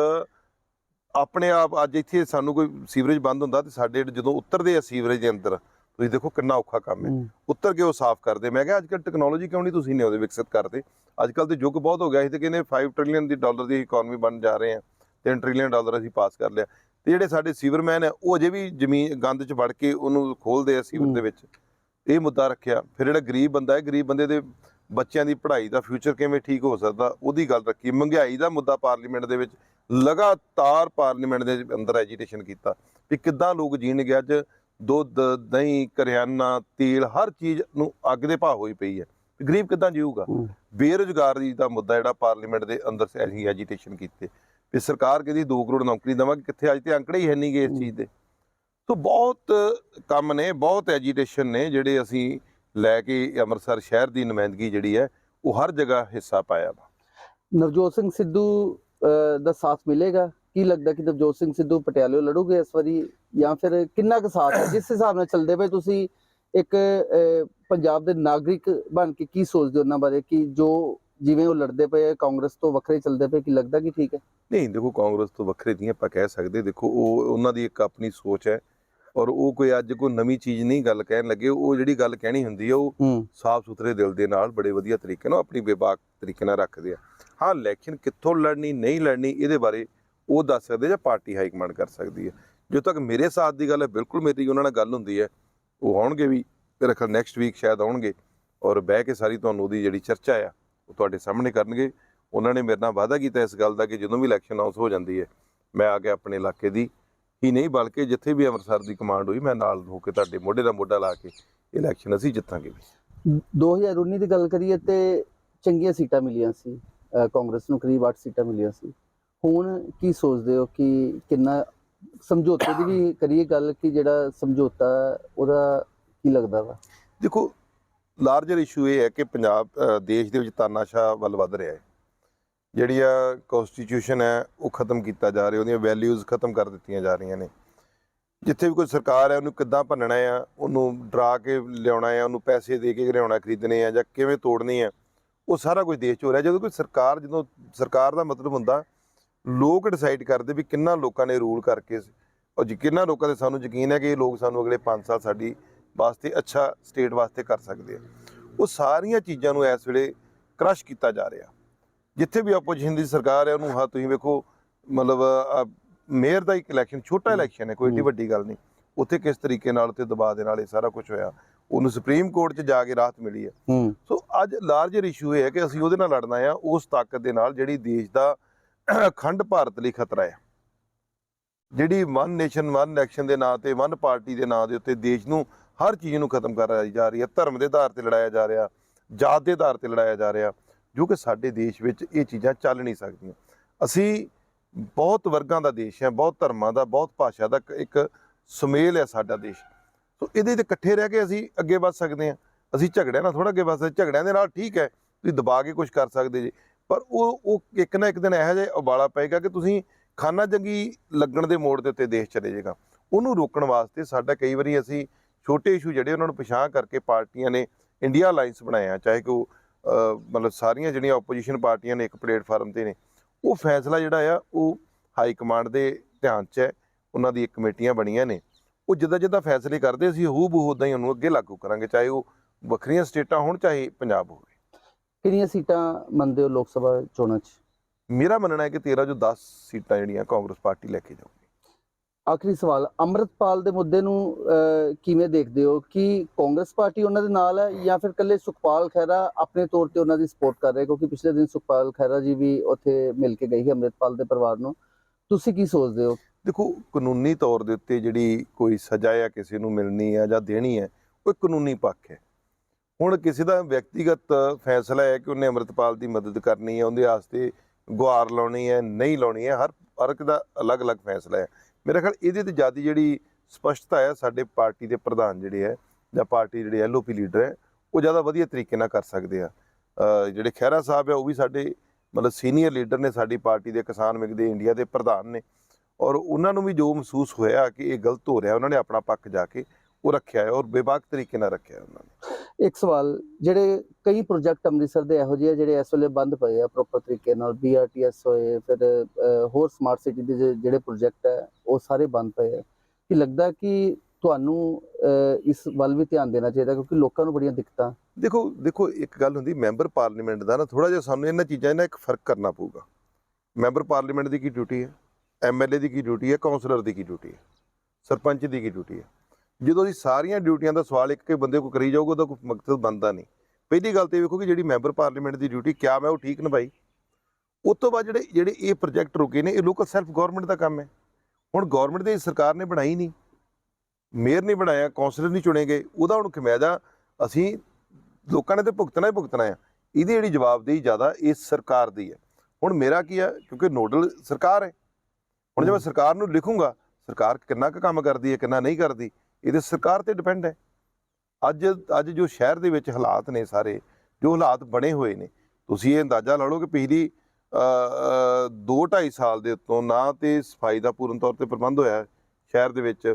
ਆਪਣੇ ਆਪ ਅੱਜ ਇੱਥੇ ਸਾਨੂੰ ਕੋਈ ਸੀਵਰੇਜ ਬੰਦ ਹੁੰਦਾ ਤੇ ਸਾਡੇ ਜਦੋਂ ਉਤਰਦੇ ਆ ਸੀਵਰੇਜ ਦੇ ਅੰਦਰ ਤੁਸੀਂ ਦੇਖੋ ਕਿੰਨਾ ਔਖਾ ਕੰਮ ਹੈ। ਉੱਤਰ ਕੇ ਉਹ ਸਾਫ਼ ਕਰਦੇ। ਮੈਂ ਕਿਹਾ ਅੱਜ ਕੱਲ੍ਹ ਟੈਕਨੋਲੋਜੀ ਕਿਉਂ ਨਹੀਂ ਤੁਸੀਂ ਨੇ ਉਹਦੇ ਵਿਕਸਿਤ ਕਰਦੇ? ਅੱਜ ਕੱਲ੍ਹ ਤੇ ਯੁੱਗ ਬਹੁਤ ਹੋ ਗਿਆ। ਸੀ ਤੇ ਕਹਿੰਦੇ 5 ਟ੍ਰਿਲੀਅਨ ਦੀ ਡਾਲਰ ਦੀ ਇਕਨੋਮੀ ਬਣ ਜਾ ਰਹੇ ਆ। 3 ਟ੍ਰਿਲੀਅਨ ਡਾਲਰ ਅਸੀਂ ਪਾਸ ਕਰ ਲਿਆ। ਤੇ ਜਿਹੜੇ ਸਾਡੇ ਸੀਵਰਮੈਨ ਆ ਉਹ ਅਜੇ ਵੀ ਜ਼ਮੀਨ ਗੰਦ 'ਚ ਵੜ ਕੇ ਉਹਨੂੰ ਖੋਲਦੇ ਆ ਸੀਵਰ ਦੇ ਹੂੰ। ਵਿੱਚ। ਇਹ ਮੁੱਦਾ ਰੱਖਿਆ। ਫਿਰ ਜਿਹੜਾ ਗਰੀਬ ਬੰਦਾ ਹੈ ਗਰੀਬ ਬੰਦੇ ਦੇ ਬੱਚਿਆਂ ਦੀ ਪੜ੍ਹਾਈ ਦਾ ਫਿਊਚਰ ਕਿਵੇਂ ਠੀਕ ਹੋ ਸਕਦਾ ਉਹਦੀ ਗੱਲ ਰੱਖੀ। ਮਹਿੰਗਾਈ ਦਾ ਮੁੱਦਾ ਪਾਰਲੀਮੈਂਟ ਦੇ ਵਿੱਚ ਲਗਾਤਾਰ ਪਾਰਲੀਮੈਂਟ ਦੇ ਅੰਦਰ ਐਜੀਟੇਸ਼ਨ ਕੀਤਾ ਵੀ ਕਿੱਦਾਂ ਲੋਕ ਜੀਣਗੇ ਅੱਜ। ਦੁੱਧ ਦਹੀਂ ਕਰਿਆਨਾ ਤੇਲ ਹਰ ਚੀਜ਼ ਨੂੰ ਅੱਗ ਦੇ ਭਾਅ ਹੋਈ ਪਈ ਹੈ। ਗਰੀਬ ਕਿੱਦਾਂ ਜੀਊਗਾ? ਹੂੰ। ਬੇਰੁਜ਼ਗਾਰੀ ਦਾ ਮੁੱਦਾ ਜਿਹੜਾ ਪਾਰਲੀਮੈਂਟ ਦੇ ਅੰਦਰ ਐਜੀਟੇਸ਼ਨ ਕੀਤੇ। ਵੀ ਸਰਕਾਰ ਕਹਿੰਦੀ 2 ਕਰੋੜ ਨੌਕਰੀ ਦੇਵਾਂਗੇ ਕਿੱਥੇ ਅੱਜ ਤੇ ਅੰਕੜੇ ਹੀ ਹੈ ਨਹੀਂਗੇ ਇਸ। ਚੀਜ਼ ਦੇ। ਸੋ ਬਹੁਤ ਕੰਮ ਨੇ ਬਹੁਤ ਐਜੀਟੇਸ਼ਨ ਨੇ ਜਿਹੜੇ ਅਸੀਂ ਲੈ ਕੇ ਅੰਮ੍ਰਿਤਸਰ ਸ਼ਹਿਰ ਦੀ ਨੁਮਾਇੰਦਗੀ ਜਿਹੜੀ ਹੈ ਉਹ ਹਰ ਜਗ੍ਹਾ ਹਿੱਸਾ ਪਾਇਆ ਵਾ। ਨਵਜੋਤ ਸਿੰਘ ਸਿੱਧੂ ਦਾ ਸਾਥ ਮਿਲੇਗਾ? ਕੀ ਲੱਗਦਾ ਕਿ ਨਵਜੋਤ ਸਿੰਘ ਸਿੱਧੂ ਪਟਿਆਲੇ ਲੜੋਗੇ ਇਸ ਵਾਰੀ ਜਾਂ ਫਿਰ ਕਿੰਨਾ ਕੁ ਸਾਥ ਹੈ? ਜਿਸ ਹਿਸਾਬ ਨਾਲ ਚੱਲਦੇ ਪਏ ਤੁਸੀਂ ਇੱਕ ਪੰਜਾਬ ਦੇ ਨਾਗਰਿਕ ਬਣ ਕੇ ਕੀ ਸੋਚਦੇ ਹੋ ਉਹਨਾਂ ਬਾਰੇ? ਕਿ ਜੋ ਜਿਵੇਂ ਉਹ ਲੜਦੇ ਪਏ ਆ, ਕਾਂਗਰਸ ਤੋਂ ਵੱਖਰੇ ਚੱਲਦੇ ਪਏ ਕੀ ਲੱਗਦਾ ਕਿ ਠੀਕ ਹੈ? ਨਹੀਂ ਦੇਖੋ ਕਾਂਗਰਸ ਤੋਂ ਵੱਖਰੇ ਨਹੀਂ ਆਪਾਂ ਕਹਿ ਸਕਦੇ। ਦੇਖੋ ਉਹ ਉਹਨਾਂ ਦੀ ਇੱਕ ਆਪਣੀ ਸੋਚ ਹੈ ਔਰ ਉਹ ਕੋਈ ਅੱਜ ਕੋਈ ਨਵੀਂ ਚੀਜ਼ ਨਹੀਂ ਗੱਲ ਕਹਿਣ ਲੱਗੇ। ਉਹ ਜਿਹੜੀ ਗੱਲ ਕਹਿਣੀ ਹੁੰਦੀ ਹੈ ਉਹ ਸਾਫ਼ ਸੁਥਰੇ ਦਿਲ ਦੇ ਨਾਲ ਬੜੇ ਵਧੀਆ ਤਰੀਕੇ ਨਾਲ ਆਪਣੀ ਬੇਬਾਕ ਤਰੀਕੇ ਨਾਲ ਰੱਖਦੇ ਆ। ਹਾਂ ਇਲੈਕਸ਼ਨ ਕਿੱਥੋਂ ਲੜਨੀ ਨਹੀਂ ਲੜਨੀ ਇਹਦੇ ਬਾਰੇ ਉਹ ਦੱਸ ਸਕਦੇ ਜਾਂ ਪਾਰਟੀ ਹਾਈ ਕਮਾਂਡ ਕਰ ਸਕਦੀ ਹੈ। ਜਦੋਂ ਤੱਕ ਮੇਰੇ ਸਾਥ ਦੀ ਗੱਲ ਹੈ ਬਿਲਕੁਲ ਮੇਰੀ ਉਹਨਾਂ ਨਾਲ ਗੱਲ ਹੁੰਦੀ ਹੈ ਉਹ ਆਉਣਗੇ ਵੀ ਮੇਰੇ ਖਿਆਲ ਨੈਕਸਟ ਵੀਕ ਸ਼ਾਇਦ ਆਉਣਗੇ ਔਰ ਬਹਿ ਕੇ ਸਾਰੀ ਤੁਹਾਨੂੰ ਉਹਦੀ ਜਿਹੜੀ ਚਰਚਾ ਆ ਉਹ ਤੁਹਾਡੇ ਸਾਹਮਣੇ ਕਰਨਗੇ। ਉਹਨਾਂ ਨੇ ਮੇਰੇ ਨਾਲ ਵਾਅਦਾ ਕੀਤਾ ਇਸ ਗੱਲ ਦਾ ਕਿ ਜਦੋਂ ਵੀ ਇਲੈਕਸ਼ਨ ਅਨਾਉਂਸ ਹੋ ਜਾਂਦੀ ਹੈ ਮੈਂ ਆ ਕੇ ਆਪਣੇ ਇਲਾਕੇ ਦੀ ਹੀ ਨਹੀਂ ਬਲਕਿ ਜਿੱਥੇ ਵੀ ਅੰਮ੍ਰਿਤਸਰ ਦੀ ਕਮਾਂਡ ਹੋਈ ਮੈਂ ਨਾਲ ਹੋ ਕੇ ਤੁਹਾਡੇ ਮੋਢੇ ਨਾਲ ਮੋਢਾ ਲਾ ਕੇ ਇਲੈਕਸ਼ਨ ਅਸੀਂ ਜਿੱਤਾਂਗੇ ਵੀ। 2019 ਦੀ ਗੱਲ ਕਰੀਏ ਤੇ ਚੰਗੀਆਂ ਸੀਟਾਂ ਮਿਲੀਆਂ ਸੀ ਕਾਂਗਰਸ ਨੂੰ ਕਰੀਬ 8 ਸੀਟਾਂ ਮਿਲੀਆਂ ਸੀ। ਹੁਣ ਕੀ ਸੋਚਦੇ ਹੋ ਕਿ ਕਿੰਨਾ ਸਮਝੌਤੇ ਦੀ ਵੀ ਕਰੀਏ ਗੱਲ ਕਿ ਜਿਹੜਾ ਸਮਝੌਤਾ ਉਹਦਾ ਕੀ ਲੱਗਦਾ ਵਾ? ਦੇਖੋ ਲਾਰਜਰ ਇਸ਼ੂ ਇਹ ਹੈ ਕਿ ਪੰਜਾਬ ਦੇਸ਼ ਦੇ ਵਿੱਚ ਤਾਨਾਸ਼ਾਹ ਵੱਲ ਵੱਧ ਰਿਹਾ ਹੈ। ਜਿਹੜੀ ਆ ਕਨਸਟੀਟਿਊਸ਼ਨ ਹੈ, ਉਹ ਖਤਮ ਕੀਤਾ ਜਾ ਰਿਹਾ, ਉਹਦੀਆਂ ਵੈਲਿਊਜ਼ ਖਤਮ ਕਰ ਦਿੱਤੀਆਂ ਜਾ ਰਹੀਆਂ ਨੇ। ਜਿੱਥੇ ਵੀ ਕੋਈ ਸਰਕਾਰ ਹੈ, ਉਹਨੂੰ ਕਿੱਦਾਂ ਭੰਨਣਾ ਆ ਉਹਨੂੰ ਡਰਾ ਕੇ ਲਿਆਉਣਾ ਆ ਉਹਨੂੰ ਪੈਸੇ ਦੇ ਕੇ ਲਿਆਉਣਾ, ਖਰੀਦਣੇ ਆ ਜਾਂ ਕਿਵੇਂ ਤੋੜਨੀ ਆ ਉਹ ਸਾਰਾ ਕੁਝ ਦੇਸ਼ 'ਚ ਹੋ ਰਿਹਾ। ਜਦੋਂ ਕੋਈ ਸਰਕਾਰ, ਜਦੋਂ ਸਰਕਾਰ ਦਾ ਮਤਲਬ ਹੁੰਦਾ, ਲੋਕ ਡਿਸਾਈਡ ਕਰਦੇ ਵੀ ਕਿੰਨਾ ਲੋਕਾਂ ਨੇ ਰੂਲ ਕਰਕੇ, ਔਰ ਕਿੰਨਾ ਲੋਕਾਂ ਦੇ ਸਾਨੂੰ ਯਕੀਨ ਹੈ ਕਿ ਇਹ ਲੋਕ ਸਾਨੂੰ ਅਗਲੇ 5 ਸਾਲ ਸਾਡੀ ਵਾਸਤੇ ਅੱਛਾ ਸਟੇਟ ਵਾਸਤੇ ਕਰ ਸਕਦੇ ਆ। ਉਹ ਸਾਰੀਆਂ ਚੀਜ਼ਾਂ ਨੂੰ ਇਸ ਵੇਲੇ ਕ੍ਰਸ਼ ਕੀਤਾ ਜਾ ਰਿਹਾ। ਜਿੱਥੇ ਵੀ ਆਪੋਜੀਸ਼ਨ ਦੀ ਸਰਕਾਰ ਹੈ ਉਹਨੂੰ ਹਾਂ ਤੁਸੀਂ ਵੇਖੋ ਮਤਲਬ ਮੇਅਰ ਦਾ ਇੱਕ ਇਲੈਕਸ਼ਨ ਛੋਟਾ ਇਲੈਕਸ਼ਨ ਹੈ ਕੋਈ ਏਡੀ। ਵੱਡੀ ਗੱਲ ਨਹੀਂ। ਉੱਥੇ ਕਿਸ ਤਰੀਕੇ ਨਾਲ ਤੇ ਦਬਾਅ ਦੇ ਨਾਲ ਇਹ ਸਾਰਾ ਕੁਝ ਹੋਇਆ। ਉਹਨੂੰ ਸੁਪਰੀਮ ਕੋਰਟ 'ਚ ਜਾ ਕੇ ਰਾਹਤ ਮਿਲੀ ਹੈ। ਹੂੰ। ਸੋ ਅੱਜ ਲਾਰਜਰ ਇਸ਼ੂ ਇਹ ਹੈ ਕਿ ਅਸੀਂ ਉਹਦੇ ਨਾਲ ਲੜਨਾ ਆ ਉਸ ਤਾਕਤ ਦੇ ਨਾਲ ਜਿਹੜੀ ਦੇਸ਼ ਦਾ ਅਖੰਡ ਭਾਰਤ ਲਈ ਖਤਰਾ ਹੈ। ਜਿਹੜੀ ਵਨ ਨੇਸ਼ਨ ਵਨ ਇਲੈਕਸ਼ਨ ਦੇ ਨਾਂ ਤੇ ਵਨ ਪਾਰਟੀ ਦੇ ਨਾਂ ਦੇ ਉੱਤੇ ਦੇਸ਼ ਨੂੰ ਹਰ ਚੀਜ਼ ਨੂੰ ਖਤਮ ਕਰਾਈ ਜਾ ਰਹੀ ਹੈ, ਧਰਮ ਦੇ ਆਧਾਰ ਤੇ ਲੜਾਇਆ ਜਾ ਰਿਹਾ, ਜਾਤ ਦੇ ਆਧਾਰ ਤੇ ਲੜਾਇਆ ਜਾ ਰਿਹਾ, ਜੋ ਕਿ ਸਾਡੇ ਦੇਸ਼ ਵਿੱਚ ਇਹ ਚੀਜ਼ਾਂ ਚੱਲ ਨਹੀਂ ਸਕਦੀਆਂ। ਅਸੀਂ ਬਹੁਤ ਵਰਗਾਂ ਦਾ ਦੇਸ਼ ਹੈ, ਬਹੁਤ ਧਰਮਾਂ ਦਾ, ਬਹੁਤ ਭਾਸ਼ਾ ਦਾ ਇੱਕ- ਇੱਕ ਸੁਮੇਲ ਹੈ ਸਾਡਾ ਦੇਸ਼। ਸੋ ਇਹਦੇ ਤੇ ਇਕੱਠੇ ਰਹਿ ਕੇ ਅਸੀਂ ਅੱਗੇ ਵੱਧ ਸਕਦੇ ਹਾਂ। ਅਸੀਂ ਝਗੜਿਆਂ ਨਾਲ ਥੋੜਾ ਅੱਗੇ ਵੱਧ ਸਕਦੇ ਝਗੜਿਆਂ ਦੇ ਨਾਲ ਠੀਕ ਹੈ, ਤੁਸੀਂ ਦਬਾ ਕੇ ਕੁਝ ਕਰ ਸਕਦੇ ਜੀ, ਪਰ ਉਹ ਉਹ ਇੱਕ ਨਾ ਇੱਕ ਦਿਨ ਇਹੋ ਜਿਹਾ ਉਬਾਲਾ ਪਏਗਾ ਕਿ ਤੁਸੀਂ ਖਾਨਾ ਜੰਗੀ ਲੱਗਣ ਦੇ ਮੋੜ ਦੇ ਉੱਤੇ ਦੇਸ਼ ਚਲੇ ਜਾਏਗਾ। ਉਹਨੂੰ ਰੋਕਣ ਵਾਸਤੇ ਸਾਡਾ ਕਈ ਵਾਰੀ ਅਸੀਂ ਛੋਟੇ ਇਸ਼ੂ ਜਿਹੜੇ ਉਹਨਾਂ ਨੂੰ ਪਛਾਣ ਕਰਕੇ ਪਾਰਟੀਆਂ ਨੇ ਇੰਡੀਆ ਅਲਾਈਅੰਸ ਬਣਾਇਆ ਚਾਹੇ ਕਿ ਉਹ ਮਤਲਬ ਸਾਰੀਆਂ ਜਿਹੜੀਆਂ ਆਪੋਜੀਸ਼ਨ ਪਾਰਟੀਆਂ ਨੇ ਇੱਕ ਪਲੇਟਫਾਰਮ ਤੇ ਨੇ ਉਹ ਫੈਸਲਾ ਜਿਹੜਾ ਆ ਉਹ ਹਾਈ ਕਮਾਂਡ ਦੇ ਧਿਆਨ 'ਚ ਹੈ ਉਹਨਾਂ ਦੀ ਕਮੇਟੀਆਂ ਬਣੀਆਂ ਨੇ। ਉਹ ਜਿੱਦਾਂ ਜਿੱਦਾਂ ਫੈਸਲੇ ਕਰਦੇ ਅਸੀਂ ਹੂ ਬਹੂ ਉਦਾਂ ਹੀ ਉਹਨੂੰ ਅੱਗੇ ਲਾਗੂ ਕਰਾਂਗੇ ਚਾਹੇ ਉਹ ਵੱਖਰੀਆਂ ਸਟੇਟਾਂ ਹੋਣ ਚਾਹੇ ਪੰਜਾਬ ਹੋਵੇ। ਕਿੰਨੀਆਂ ਸੀਟਾਂ ਮੰਨਦੇ ਹੋ ਲੋਕ ਸਭਾ ਚੋਣਾਂ 'ਚ? ਮੇਰਾ ਮੰਨਣਾ ਹੈ ਕਿ 13 ਜੋ 10 ਸੀਟਾਂ ਜਿਹੜੀਆਂ ਕਾਂਗਰਸ ਪਾਰਟੀ ਲੈ ਕੇ ਜਾਊਗੀ। ਆਖਰੀ ਸਵਾਲ, ਅੰਮ੍ਰਿਤਪਾਲ ਦੇ ਮੁੱਦੇ ਨੂੰ ਕਿਵੇਂ ਦੇਖਦੇ ਹੋ? ਕਿ ਕਾਂਗਰਸ ਪਾਰਟੀ ਉਹਨਾਂ ਦੇ ਨਾਲ ਹੈ ਜਾਂ ਫਿਰ ਕੱਲੇ ਸੁਖਪਾਲ ਖਹਿਰਾ ਆਪਣੇ ਤੌਰ ਤੇ ਉਹਨਾਂ ਦੀ ਸਪੋਰਟ ਕਰ ਰਹੇ? ਕਿਉਂਕਿ ਪਿਛਲੇ ਦਿਨ ਸੁਖਪਾਲ ਖਹਿਰਾ ਜੀ ਵੀ ਉੱਥੇ ਮਿਲ ਕੇ ਗਈ ਸੀ ਅੰਮ੍ਰਿਤਪਾਲ ਦੇ ਪਰਿਵਾਰ ਨੂੰ। ਤੁਸੀਂ ਕੀ ਸੋਚਦੇ ਹੋ? ਦੇਖੋ, ਕਾਨੂੰਨੀ ਤੌਰ ਦੇ ਉੱਤੇ ਜਿਹੜੀ ਕੋਈ ਸਜ਼ਾ ਆ ਕਿਸੇ ਨੂੰ ਮਿਲਣੀ ਆ ਜਾਂ ਦੇਣੀ ਹੈ, ਉਹ ਕਾਨੂੰਨੀ ਪੱਖ ਹੈ। ਹੁਣ ਕਿਸੇ ਦਾ ਵਿਅਕਤੀਗਤ ਫੈਸਲਾ ਹੈ ਕਿ ਉਹਨੇ ਅੰਮ੍ਰਿਤਪਾਲ ਦੀ ਮਦਦ ਕਰਨੀ ਹੈ, ਉਹਦੇ ਵਾਸਤੇ ਗੁਹਾਰ ਲਾਉਣੀ ਹੈ, ਨਹੀਂ ਲਾਉਣੀ ਹੈ, ਹਰ ਹਰ ਇੱਕ ਦਾ ਅਲੱਗ-ਅਲੱਗ ਫੈਸਲਾ ਹੈ। ਮੇਰਾ ਖਿਆਲ ਇਹਦੇ ਤੇ ਜ਼ਿਆਦਾ ਜਿਹੜੀ ਸਪਸ਼ਟਤਾ ਹੈ ਸਾਡੇ ਪਾਰਟੀ ਦੇ ਪ੍ਰਧਾਨ ਜਿਹੜੇ ਹੈ ਜਾਂ ਪਾਰਟੀ ਜਿਹੜੇ ਐਲਓਪੀ ਲੀਡਰ ਹੈ ਉਹ ਜ਼ਿਆਦਾ ਵਧੀਆ ਤਰੀਕੇ ਨਾਲ ਕਰ ਸਕਦੇ ਆ। ਜਿਹੜੇ ਖਹਿਰਾ ਸਾਹਿਬ ਆ, ਉਹ ਵੀ ਸਾਡੇ ਮਤਲਬ ਸੀਨੀਅਰ ਲੀਡਰ ਨੇ, ਸਾਡੀ ਪਾਰਟੀ ਦੇ ਕਿਸਾਨ ਵਿੰਗ ਦੇ ਇੰਡੀਆ ਦੇ ਪ੍ਰਧਾਨ ਨੇ। ਔਰ ਉਹਨਾਂ ਨੂੰ ਵੀ ਜੋ ਮਹਿਸੂਸ ਹੋਇਆ ਕਿ ਇਹ ਗਲਤ ਹੋ ਰਿਹਾ, ਉਹਨਾਂ ਨੇ ਆਪਣਾ ਪੱਖ ਜਾ ਕੇ ਉਹ ਰੱਖਿਆ ਹੈ ਔਰ ਬੇਬਾਕ ਤਰੀਕੇ ਨਾਲ ਰੱਖਿਆ ਉਹਨਾਂ ਨੇ। ਇੱਕ ਸਵਾਲ ਜਿਹੜੇ ਕਈ ਪ੍ਰੋਜੈਕਟ ਅੰਮ੍ਰਿਤਸਰ ਦੇ ਇਹੋ ਜਿਹੇ ਜਿਹੜੇ ਇਸ ਵੇਲੇ ਬੰਦ ਪਏ ਆ ਪ੍ਰੋਪਰ ਤਰੀਕੇ ਨਾਲ ਬੀਆਰਟੀਐਸ ਹੋਏ ਫਿਰ ਹੋਰ ਸਮਾਰਟ ਸਿਟੀ ਦੇ ਜਿਹੜੇ ਪ੍ਰੋਜੈਕਟ ਹੈ ਉਹ ਸਾਰੇ ਬੰਦ ਪਏ ਆ। ਕੀ ਲੱਗਦਾ ਕਿ ਤੁਹਾਨੂੰ ਇਸ ਵੱਲ ਵੀ ਧਿਆਨ ਦੇਣਾ ਚਾਹੀਦਾ ਕਿਉਂਕਿ ਲੋਕਾਂ ਨੂੰ ਬੜੀਆਂ ਦਿੱਕਤਾਂ? ਦੇਖੋ ਦੇਖੋ ਇੱਕ ਗੱਲ ਹੁੰਦੀ ਮੈਂਬਰ ਪਾਰਲੀਮੈਂਟ ਦਾ ਨਾ ਥੋੜਾ ਜਿਹਾ ਸਾਨੂੰ ਇਹਨਾਂ ਚੀਜ਼ਾਂ 'ਚ ਨਾ ਇੱਕ ਫ਼ਰਕ ਕਰਨਾ ਪਊਗਾ। ਮੈਂਬਰ ਪਾਰਲੀਮੈਂਟ ਦੀ ਕੀ ਡਿਊਟੀ ਹੈ? ਐਮਐਲਏ ਦੀ ਕੀ ਡਿਊਟੀ ਹੈ? ਕਾਉਂਸਲਰ ਦੀ ਕੀ ਡਿਊਟੀ ਹੈ? ਸਰਪੰਚ ਦੀ ਕੀ ਡਿਊਟੀ ਹੈ? ਜਦੋਂ ਅਸੀਂ ਸਾਰੀਆਂ ਡਿਊਟੀਆਂ ਦਾ ਸਵਾਲ ਇੱਕ ਇੱਕ ਬੰਦੇ ਕੋ ਕਰੀ ਜਾਊਗਾ ਉਹਦਾ ਕੋਈ ਮਕਸਦ ਬਣਦਾ ਨਹੀਂ। ਪਹਿਲੀ ਗੱਲ ਤੇ ਵੇਖੋ ਕਿ ਜਿਹੜੀ ਮੈਂਬਰ ਪਾਰਲੀਮੈਂਟ ਦੀ ਡਿਊਟੀ ਕਿਆ ਮੈਂ ਉਹ ਠੀਕ ਨਿਭਾਈ ਉਸ ਤੋਂ ਬਾਅਦ ਜਿਹੜੇ ਜਿਹੜੇ ਇਹ ਪ੍ਰੋਜੈਕਟ ਰੁਕੇ ਨੇ ਇਹ ਲੋਕਲ ਸੈਲਫ ਗਵਰਨਮੈਂਟ ਦਾ ਕੰਮ ਹੈ। ਹੁਣ ਗਵਰਨਮੈਂਟ ਦੀ ਸਰਕਾਰ ਨੇ ਬਣਾਈ ਨਹੀਂ। ਮੇਅਰ ਨਹੀਂ ਬਣਾਇਆ ਕਾਉਂਸਲਰ ਨਹੀਂ ਚੁਣੇ ਗਏ। ਉਹਦਾ ਹੁਣ ਖਮਿਆਜਾ ਅਸੀਂ ਲੋਕਾਂ ਨੇ ਤੇ ਭੁਗਤਣਾ ਹੀ ਭੁਗਤਣਾ ਆ। ਇਹਦੀ ਜਿਹੜੀ ਜਵਾਬਦੇਹੀ ਜ਼ਿਆਦਾ ਇਸ ਸਰਕਾਰ ਦੀ ਹੈ। ਹੁਣ ਮੇਰਾ ਕੀ ਆ ਕਿਉਂਕਿ ਨੋਡਲ ਸਰਕਾਰ ਹੈ। ਹੁਣ ਜੇ ਮੈਂ। ਸਰਕਾਰ ਨੂੰ ਲਿਖੂੰਗਾ ਸਰਕਾਰ ਕਿੰਨਾ ਕੁ ਕੰਮ ਕਰਦੀ ਹੈ ਕਿੰਨਾ ਨਹੀਂ ਕਰਦੀ ਇਹਦੇ ਸਰਕਾਰ ਤੇ ਡਿਪੈਂਡ ਹੈ। ਅੱਜ ਅੱਜ ਜੋ ਸ਼ਹਿਰ ਦੇ ਵਿੱਚ ਹਾਲਾਤ ਨੇ ਸਾਰੇ ਜੋ ਹਾਲਾਤ ਬਣੇ ਹੋਏ ਨੇ ਤੁਸੀਂ ਇਹ ਅੰਦਾਜ਼ਾ ਲਾ ਲਓ ਕਿ ਪਿਛਲੀ 2 2.5 ਸਾਲ ਦੇ ਉੱਤੋਂ ਨਾ ਤੇ ਸਫ਼ਾਈ ਦਾ ਪੂਰਨ ਤੌਰ ਤੇ ਪ੍ਰਬੰਧ ਹੋਇਆ ਹੈ ਸ਼ਹਿਰ ਦੇ ਵਿੱਚ।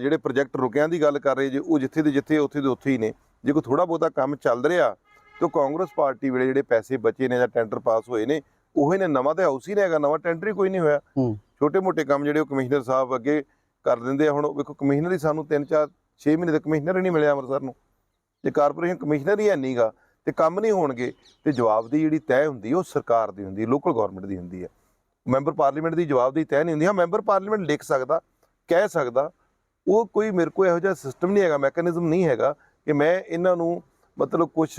ਜਿਹੜੇ ਪ੍ਰੋਜੈਕਟ ਰੁਕਿਆਂ ਦੀ ਗੱਲ ਕਰ ਰਹੇ ਜੇ ਉਹ ਜਿੱਥੇ ਦੇ ਜਿੱਥੇ ਉੱਥੇ ਦੇ ਉੱਥੇ ਹੀ ਨੇ। ਜੇ ਕੋਈ ਥੋੜਾ ਬਹੁਤਾ ਕੰਮ ਚੱਲ ਰਿਹਾ ਤਾਂ ਕਾਂਗਰਸ ਪਾਰਟੀ ਵੇਲੇ ਜਿਹੜੇ ਪੈਸੇ ਬਚੇ ਨੇ ਜਾਂ ਟੈਂਡਰ ਪਾਸ ਹੋਏ ਨੇ ਉਹ ਨੇ ਨਵਾਂ ਤੇ ਹਾਊਸ ਹੀ ਨਹੀਂ ਹੈਗਾ ਨਵਾਂ ਟੈਂਡਰ ਹੀ ਕੋਈ ਨਹੀਂ ਹੋਇਆ। ਹੂੰ। ਛੋਟੇ ਮੋਟੇ ਕੰਮ ਜਿਹੜੇ ਉਹ ਕਮਿਸ਼ਨਰ ਸਾਹਿਬ ਅੱਗੇ ਕਰ ਦਿੰਦੇ ਆ। ਹੁਣ ਵੇਖੋ, ਕਮਿਸ਼ਨਰ ਹੀ ਸਾਨੂੰ 3 4 6 ਮਹੀਨੇ ਤੱਕ ਕਮਿਸ਼ਨਰ ਹੀ ਨਹੀਂ ਮਿਲਿਆ ਅੰਮ੍ਰਿਤਸਰ ਨੂੰ। ਜੇ ਕਾਰਪੋਰੇਸ਼ਨ ਕਮਿਸ਼ਨਰ ਹੀ ਹੈ ਨਹੀਂਗਾ ਤੇ ਕੰਮ ਨਹੀਂ ਹੋਣਗੇ, ਤੇ ਦੀ ਜਿਹੜੀ ਤੈਅ ਹੁੰਦੀ ਉਹ ਸਰਕਾਰ ਦੀ ਹੁੰਦੀ ਲੋਕਲ ਗਵਰਨਮੈਂਟ ਦੀ ਹੁੰਦੀ ਹੈ ਮੈਂਬਰ ਪਾਰਲੀਮੈਂਟ ਦੀ ਜਵਾਬ ਦੀ ਤੈਅ ਨਹੀਂ ਹੁੰਦੀ। ਹਾਂ, ਮੈਂਬਰ ਪਾਰਲੀਮੈਂਟ ਲਿਖ ਸਕਦਾ, ਕਹਿ ਸਕਦਾ, ਉਹ ਕੋਈ ਮੇਰੇ ਕੋਲ ਇਹੋ ਜਿਹਾ ਸਿਸਟਮ ਨਹੀਂ ਹੈਗਾ ਮੈਕੈਨਿਜ਼ਮ ਨਹੀਂ ਹੈਗਾ ਕਿ ਮੈਂ ਇਹਨਾਂ ਨੂੰ ਮਤਲਬ ਕੁਝ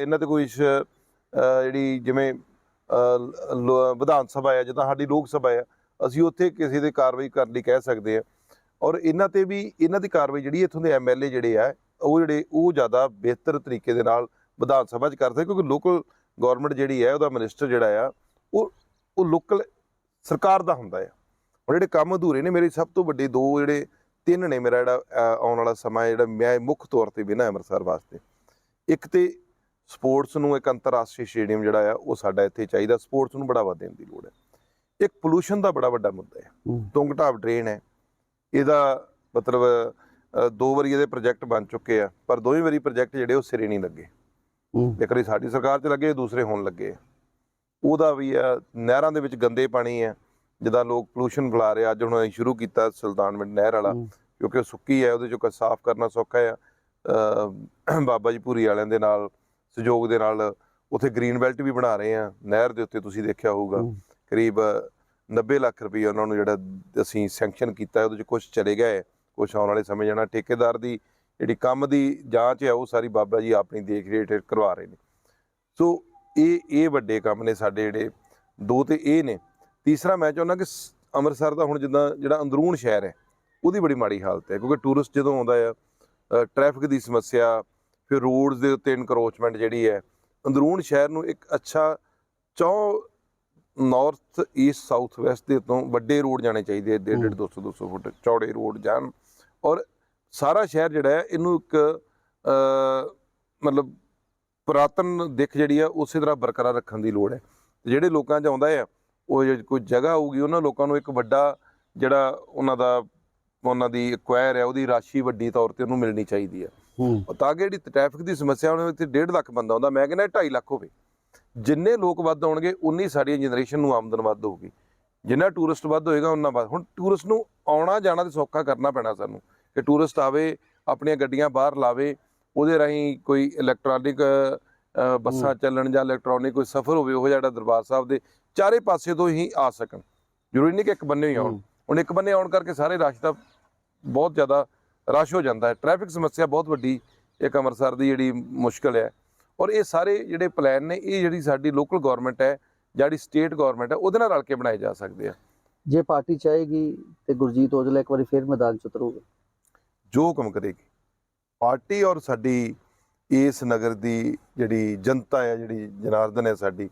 ਇਹਨਾਂ ਤੇ ਕੋਈ ਜਿਹੜੀ ਜਿਵੇਂ ਲੋ- ਵਿਧਾਨ ਸਭਾ ਹੈ ਜਿੱਦਾਂ ਸਾਡੀ ਲੋਕ ਸਭਾ ਹੈ ਅਸੀਂ ਉੱਥੇ ਕਿਸੇ ਦੇ ਕਾਰਵਾਈ ਕਰਨ ਲਈ ਕਹਿ ਸਕਦੇ ਆ ਔਰ ਇਹਨਾਂ ਤੇ ਵੀ, ਇਹਨਾਂ ਦੀ ਕਾਰਵਾਈ ਜਿਹੜੀ ਇੱਥੋਂ ਦੇ ਐਮਐਲਏ ਜਿਹੜੇ ਆ, ਉਹ ਜਿਹੜੇ, ਉਹ ਜ਼ਿਆਦਾ ਬਿਹਤਰ ਤਰੀਕੇ ਦੇ ਨਾਲ ਵਿਧਾਨ ਸਭਾ 'ਚ ਕਰਦੇ ਕਿਉਂਕਿ ਲੋਕਲ ਗਵਰਨਮੈਂਟ ਜਿਹੜੀ ਹੈ, ਉਹਦਾ ਮਿਨਿਸਟਰ ਜਿਹੜਾ ਆ, ਉਹ ਉਹ ਲੋਕਲ ਸਰਕਾਰ ਦਾ ਹੁੰਦਾ ਆ। ਹੁਣ ਜਿਹੜੇ ਕੰਮ ਅਧੂਰੇ ਨੇ, ਮੇਰੇ ਸਭ ਤੋਂ ਵੱਡੇ ਦੋ ਜਿਹੜੇ ਤਿੰਨ ਨੇ ਮੇਰਾ ਜਿਹੜਾ ਆਉਣ ਵਾਲਾ ਸਮਾਂ ਜਿਹੜਾ ਮੈਂ ਮੁੱਖ ਤੌਰ ਤੇ ਬਿਨਾ ਅੰਮ੍ਰਿਤਸਰ ਵਾਸਤੇ। ਇੱਕ ਤੇ ਸਪੋਰਟਸ ਨੂੰ ਇੱਕ ਅੰਤਰਰਾਸ਼ਟਰੀ ਸਟੇਡੀਅਮ ਜਿਹੜਾ ਆ, ਉਹ ਸਾਡਾ ਇੱਥੇ ਚਾਹੀਦਾ, ਸਪੋਰਟਸ ਨੂੰ ਬੜਾਵਾ ਦੇਣ ਦੀ ਲੋੜ ਹੈ। ਇੱਕ ਪੋਲੂਸ਼ਨ ਦਾ ਬੜਾ ਵੱਡਾ ਮੁੱਦਾ ਹੈ। ਤੁੰਗਟਾਪ ਡਰੇਨ ਹੈ ਇਹਦਾ ਮਤਲਬ ਦੋ ਵਾਰੀ ਇਹਦੇ ਪ੍ਰੋਜੈਕਟ ਬਣ ਚੁੱਕੇ ਆ ਪਰ ਦੋਵੇਂ ਵਾਰੀ ਪ੍ਰੋਜੈਕਟ ਜਿਹੜੇ ਉਹ ਸਿਰੇ ਨਹੀਂ ਲੱਗੇ। ਇੱਕ ਵਾਰੀ ਸਾਡੀ ਸਰਕਾਰ 'ਚ ਲੱਗੇ ਦੂਸਰੇ ਹੋਣ ਲੱਗੇ। ਉਹਦਾ ਵੀ ਆ ਨਹਿਰਾਂ ਦੇ ਵਿੱਚ ਗੰਦੇ ਪਾਣੀ ਆ ਜਿੱਦਾਂ ਲੋਕ ਪੋਲੂਸ਼ਨ ਫੈਲਾ ਰਹੇ ਅੱਜ ਹੁਣ ਅਸੀਂ ਸ਼ੁਰੂ ਕੀਤਾ ਸੁਲਤਾਨਵਿੰਡ ਨਹਿਰ ਵਾਲਾ। ਕਿਉਂਕਿ ਉਹ ਸੁੱਕੀ ਹੈ ਉਹਦੇ ਚੋਂ ਸਾਫ਼ ਕਰਨਾ ਸੌਖਾ ਆ ਬਾਬਾ ਜੀ ਭੂਰੀ ਵਾਲਿਆਂ ਦੇ ਨਾਲ ਸਹਿਯੋਗ ਦੇ ਨਾਲ ਉੱਥੇ ਗ੍ਰੀਨ ਬੈਲਟ ਵੀ ਬਣਾ ਰਹੇ ਆ ਨਹਿਰ ਦੇ ਉੱਤੇ ਤੁਸੀਂ ਦੇਖਿਆ ਹੋਊਗਾ। ਕਰੀਬ 90 ਲੱਖ ਰੁਪਏ ਉਹਨਾਂ ਨੂੰ ਜਿਹੜਾ ਅਸੀਂ ਸੈਂਕਸ਼ਨ ਕੀਤਾ, ਉਹਦੇ ਚ ਕੁਝ ਚਲੇ ਗਏ ਕੁਝ ਆਉਣ ਵਾਲੇ ਸਮੇਂ ਜਾਣਾ ਠੇਕੇਦਾਰ ਦੀ ਜਿਹੜੀ ਕੰਮ ਦੀ ਜਾਂਚ ਹੈ ਉਹ ਸਾਰੀ ਬਾਬਾ ਜੀ ਆਪਣੀ ਦੇਖ ਰੇਖ ਕਰਵਾ ਰਹੇ ਨੇ। ਸੋ ਇਹ ਇਹ ਵੱਡੇ ਕੰਮ ਨੇ ਸਾਡੇ ਜਿਹੜੇ, ਦੋ ਤੇ ਇਹ ਨੇ। ਤੀਸਰਾ ਮੈਂ ਚਾਹੁੰਦਾ ਕਿ ਸ- ਅੰਮ੍ਰਿਤਸਰ ਦਾ ਹੁਣ ਜਿੱਦਾਂ ਜਿਹੜਾ ਅੰਦਰੂਨ ਸ਼ਹਿਰ ਹੈ, ਉਹਦੀ ਬੜੀ ਮਾੜੀ ਹਾਲਤ ਹੈ, ਕਿਉਂਕਿ ਟੂਰਿਸਟ ਜਦੋਂ ਆਉਂਦਾ ਆ ਟ੍ਰੈਫਿਕ ਦੀ ਸਮੱਸਿਆ, ਫਿਰ ਰੋਡਸ ਦੇ ਉੱਤੇ ਇਨਕਰੋਚਮੈਂਟ ਜਿਹੜੀ ਹੈ, ਅੰਦਰੂਨ ਸ਼ਹਿਰ ਨੂੰ ਇੱਕ ਅੱਛਾ ਚੌ ਨਾਰਥ ਈਸਟ ਸਾਊਥ ਵੈਸਟ ਦੇ ਤੋਂ ਵੱਡੇ ਰੋਡ ਜਾਣੇ ਚਾਹੀਦੇ 1.5 ਹੂੰ। 200 200 ਫੁੱਟ ਚੌੜੇ ਰੋਡ ਜਾਣ। ਔਰ ਸਾਰਾ ਸ਼ਹਿਰ ਜਿਹੜਾ ਹੈ ਇਹਨੂੰ ਇੱਕ ਅ, ਮਤਲਬ ਪੁਰਾਤਨ ਦਿੱਖ ਜਿਹੜੀ ਆ ਉਸੇ ਤਰ੍ਹਾਂ ਬਰਕਰਾਰ ਰੱਖਣ ਦੀ ਲੋੜ ਹੈ। ਜਿਹੜੇ ਲੋਕਾਂ 'ਚ ਆਉਂਦਾ ਆ ਉਹ ਕੋਈ ਜਗ੍ਹਾ ਹੋਊਗੀ ਉਹਨਾਂ ਲੋਕਾਂ ਨੂੰ ਇੱਕ ਵੱਡਾ ਜਿਹੜਾ ਉਹਨਾਂ ਦਾ ਉਹਨਾਂ ਦੀ ਐਕਵਾਇਰ ਹੈ ਉਹਦੀ ਰਾਸ਼ੀ ਵੱਡੀ ਤੌਰ ਤੇ ਉਹਨੂੰ ਮਿਲਣੀ ਚਾਹੀਦੀ ਹੈ ਹੂੰ। ਤਾਂ ਕਿ ਜਿਹੜੀ ਟ੍ਰੈਫਿਕ ਦੀ ਸਮੱਸਿਆ ਉਹਨੇ ਇੱਥੇ 1.5 ਲੱਖ ਬੰਦਾ ਆਉਂਦਾ ਮੈਂ ਕਹਿੰਦਾ 2.5 ਲੱਖ ਹੋਵੇ। ਜਿੰਨੇ ਲੋਕ ਵੱਧ ਆਉਣਗੇ ਉਨੀ ਸਾਡੀ ਜਨਰੇਸ਼ਨ ਨੂੰ ਆਮਦਨ ਵੱਧ ਹੋਊਗੀ। ਜਿੰਨਾ ਟੂਰਿਸਟ ਵੱਧ ਹੋਏਗਾ ਉਹਨਾਂ ਵੱਧ। ਹੁਣ ਟੂਰਿਸਟ ਨੂੰ ਆਉਣਾ ਜਾਣਾ ਤੇ ਸੌਖਾ ਕਰਨਾ ਪੈਣਾ ਸਾਨੂੰ। ਕਿ ਟੂਰਿਸਟ ਆਵੇ ਆਪਣੀਆਂ ਗੱਡੀਆਂ ਬਾਹਰ ਲਾਵੇ ਉਹਦੇ ਰਾਹੀਂ ਕੋਈ ਇਲੈਕਟ੍ਰੋਨਿਕ ਬੱਸਾਂ ਚੱਲਣ ਜਾਂ ਇਲੈਕਟ੍ਰੋਨਿਕ ਕੋਈ ਸਫ਼ਰ ਹੋਵੇ ਉਹ ਜਿਹੜਾ ਦਰਬਾਰ ਸਾਹਿਬ ਦੇ ਚਾਰੇ ਪਾਸੇ ਤੋਂ ਹੀ ਆ ਸਕਣ। ਜ਼ਰੂਰੀ ਨਹੀਂ ਕਿ ਇੱਕ ਬੰਨੇ ਹੀ ਆਉਣ। ਹੁਣ ਇੱਕ ਬੰਨੇ ਆਉਣ ਕਰਕੇ ਸਾਰੇ ਰਸ਼ ਦਾ ਬਹੁਤ ਜ਼ਿਆਦਾ ਰਸ਼ ਹੋ ਜਾਂਦਾ ਹੈ। ਟ੍ਰੈਫਿਕ ਸਮੱਸਿਆ ਬਹੁਤ ਵੱਡੀ ਇੱਕ ਅੰਮ੍ਰਿਤਸਰ ਦੀ ਜਿਹੜੀ ਮੁਸ਼ਕਲ ਹੈ। ਔਰ ਇਹ ਸਾਰੇ ਜਿਹੜੇ ਪਲਾਨ ਨੇ ਇਹ ਜਿਹੜੀ ਸਾਡੀ ਲੋਕਲ ਗਵਰਨਮੈਂਟ ਹੈ ਜਿਹੜੀ ਸਟੇਟ ਗਵਰਨਮੈਂਟ ਹੈ ਉਹਦੇ ਨਾਲ ਰਲ ਕੇ ਬਣਾਏ ਜਾ ਸਕਦੇ ਆ। ਜੇ ਪਾਰਟੀ ਚਾਹੇਗੀ ਤੇ ਗੁਰਜੀਤ ਔਜਲਾ ਇੱਕ ਵਾਰੀ ਫੇਰ ਮੈਦਾਨ ਚ ਉਤਰੂਗਾ। ਜੋ ਹੁਕਮ ਕਰੇਗੀ। ਪਾਰਟੀ ਔਰ ਸਾਡੀ ਇਸ ਨਗਰ ਦੀ ਜਿਹੜੀ ਜਨਤਾ ਹੈ ਜਿਹੜੀ ਜਨਾਰਦਨ ਹੈ ਸਾਡੀ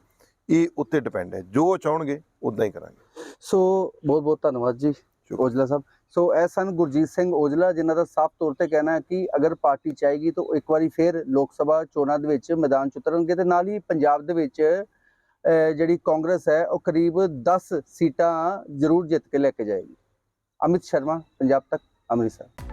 ਇਹ ਉੱਤੇ ਡਿਪੈਂਡ ਹੈ। ਜੋ ਚਾਹਣਗੇ ਉਦਾਂ ਹੀ ਕਰਾਂਗੇ। ਸੋ ਬਹੁਤ ਬਹੁਤ ਧੰਨਵਾਦ ਜੀ। ਔਜਲਾ ਸਾਹਿਬ। ਸੋ ਇਹ ਸਨ ਗੁਰਜੀਤ ਸਿੰਘ ਔਜਲਾ, ਜਿਨ੍ਹਾਂ ਦਾ ਸਾਫ਼ ਤੌਰ ਤੇ ਕਹਿਣਾ ਹੈ ਕਿ ਅਗਰ ਪਾਰਟੀ ਚਾਹੇਗੀ ਤਾਂ ਉਹ ਇੱਕ ਵਾਰੀ ਫੇਰ ਲੋਕ ਸਭਾ ਚੋਣਾਂ ਦੇ ਵਿੱਚ ਮੈਦਾਨ ਚ ਉਤਰਨਗੇ ਤੇ ਨਾਲ ਹੀ ਪੰਜਾਬ ਦੇ ਵਿੱਚ ਜਿਹੜੀ ਕਾਂਗਰਸ ਹੈ, ਉਹ ਕਰੀਬ 10 ਸੀਟਾਂ ਜ਼ਰੂਰ ਜਿੱਤ ਕੇ ਲੈ ਕੇ ਜਾਏਗੀ। ਅਮਿਤ ਸ਼ਰਮਾ, ਪੰਜਾਬ ਤੱਕ, ਅੰਮ੍ਰਿਤਸਰ।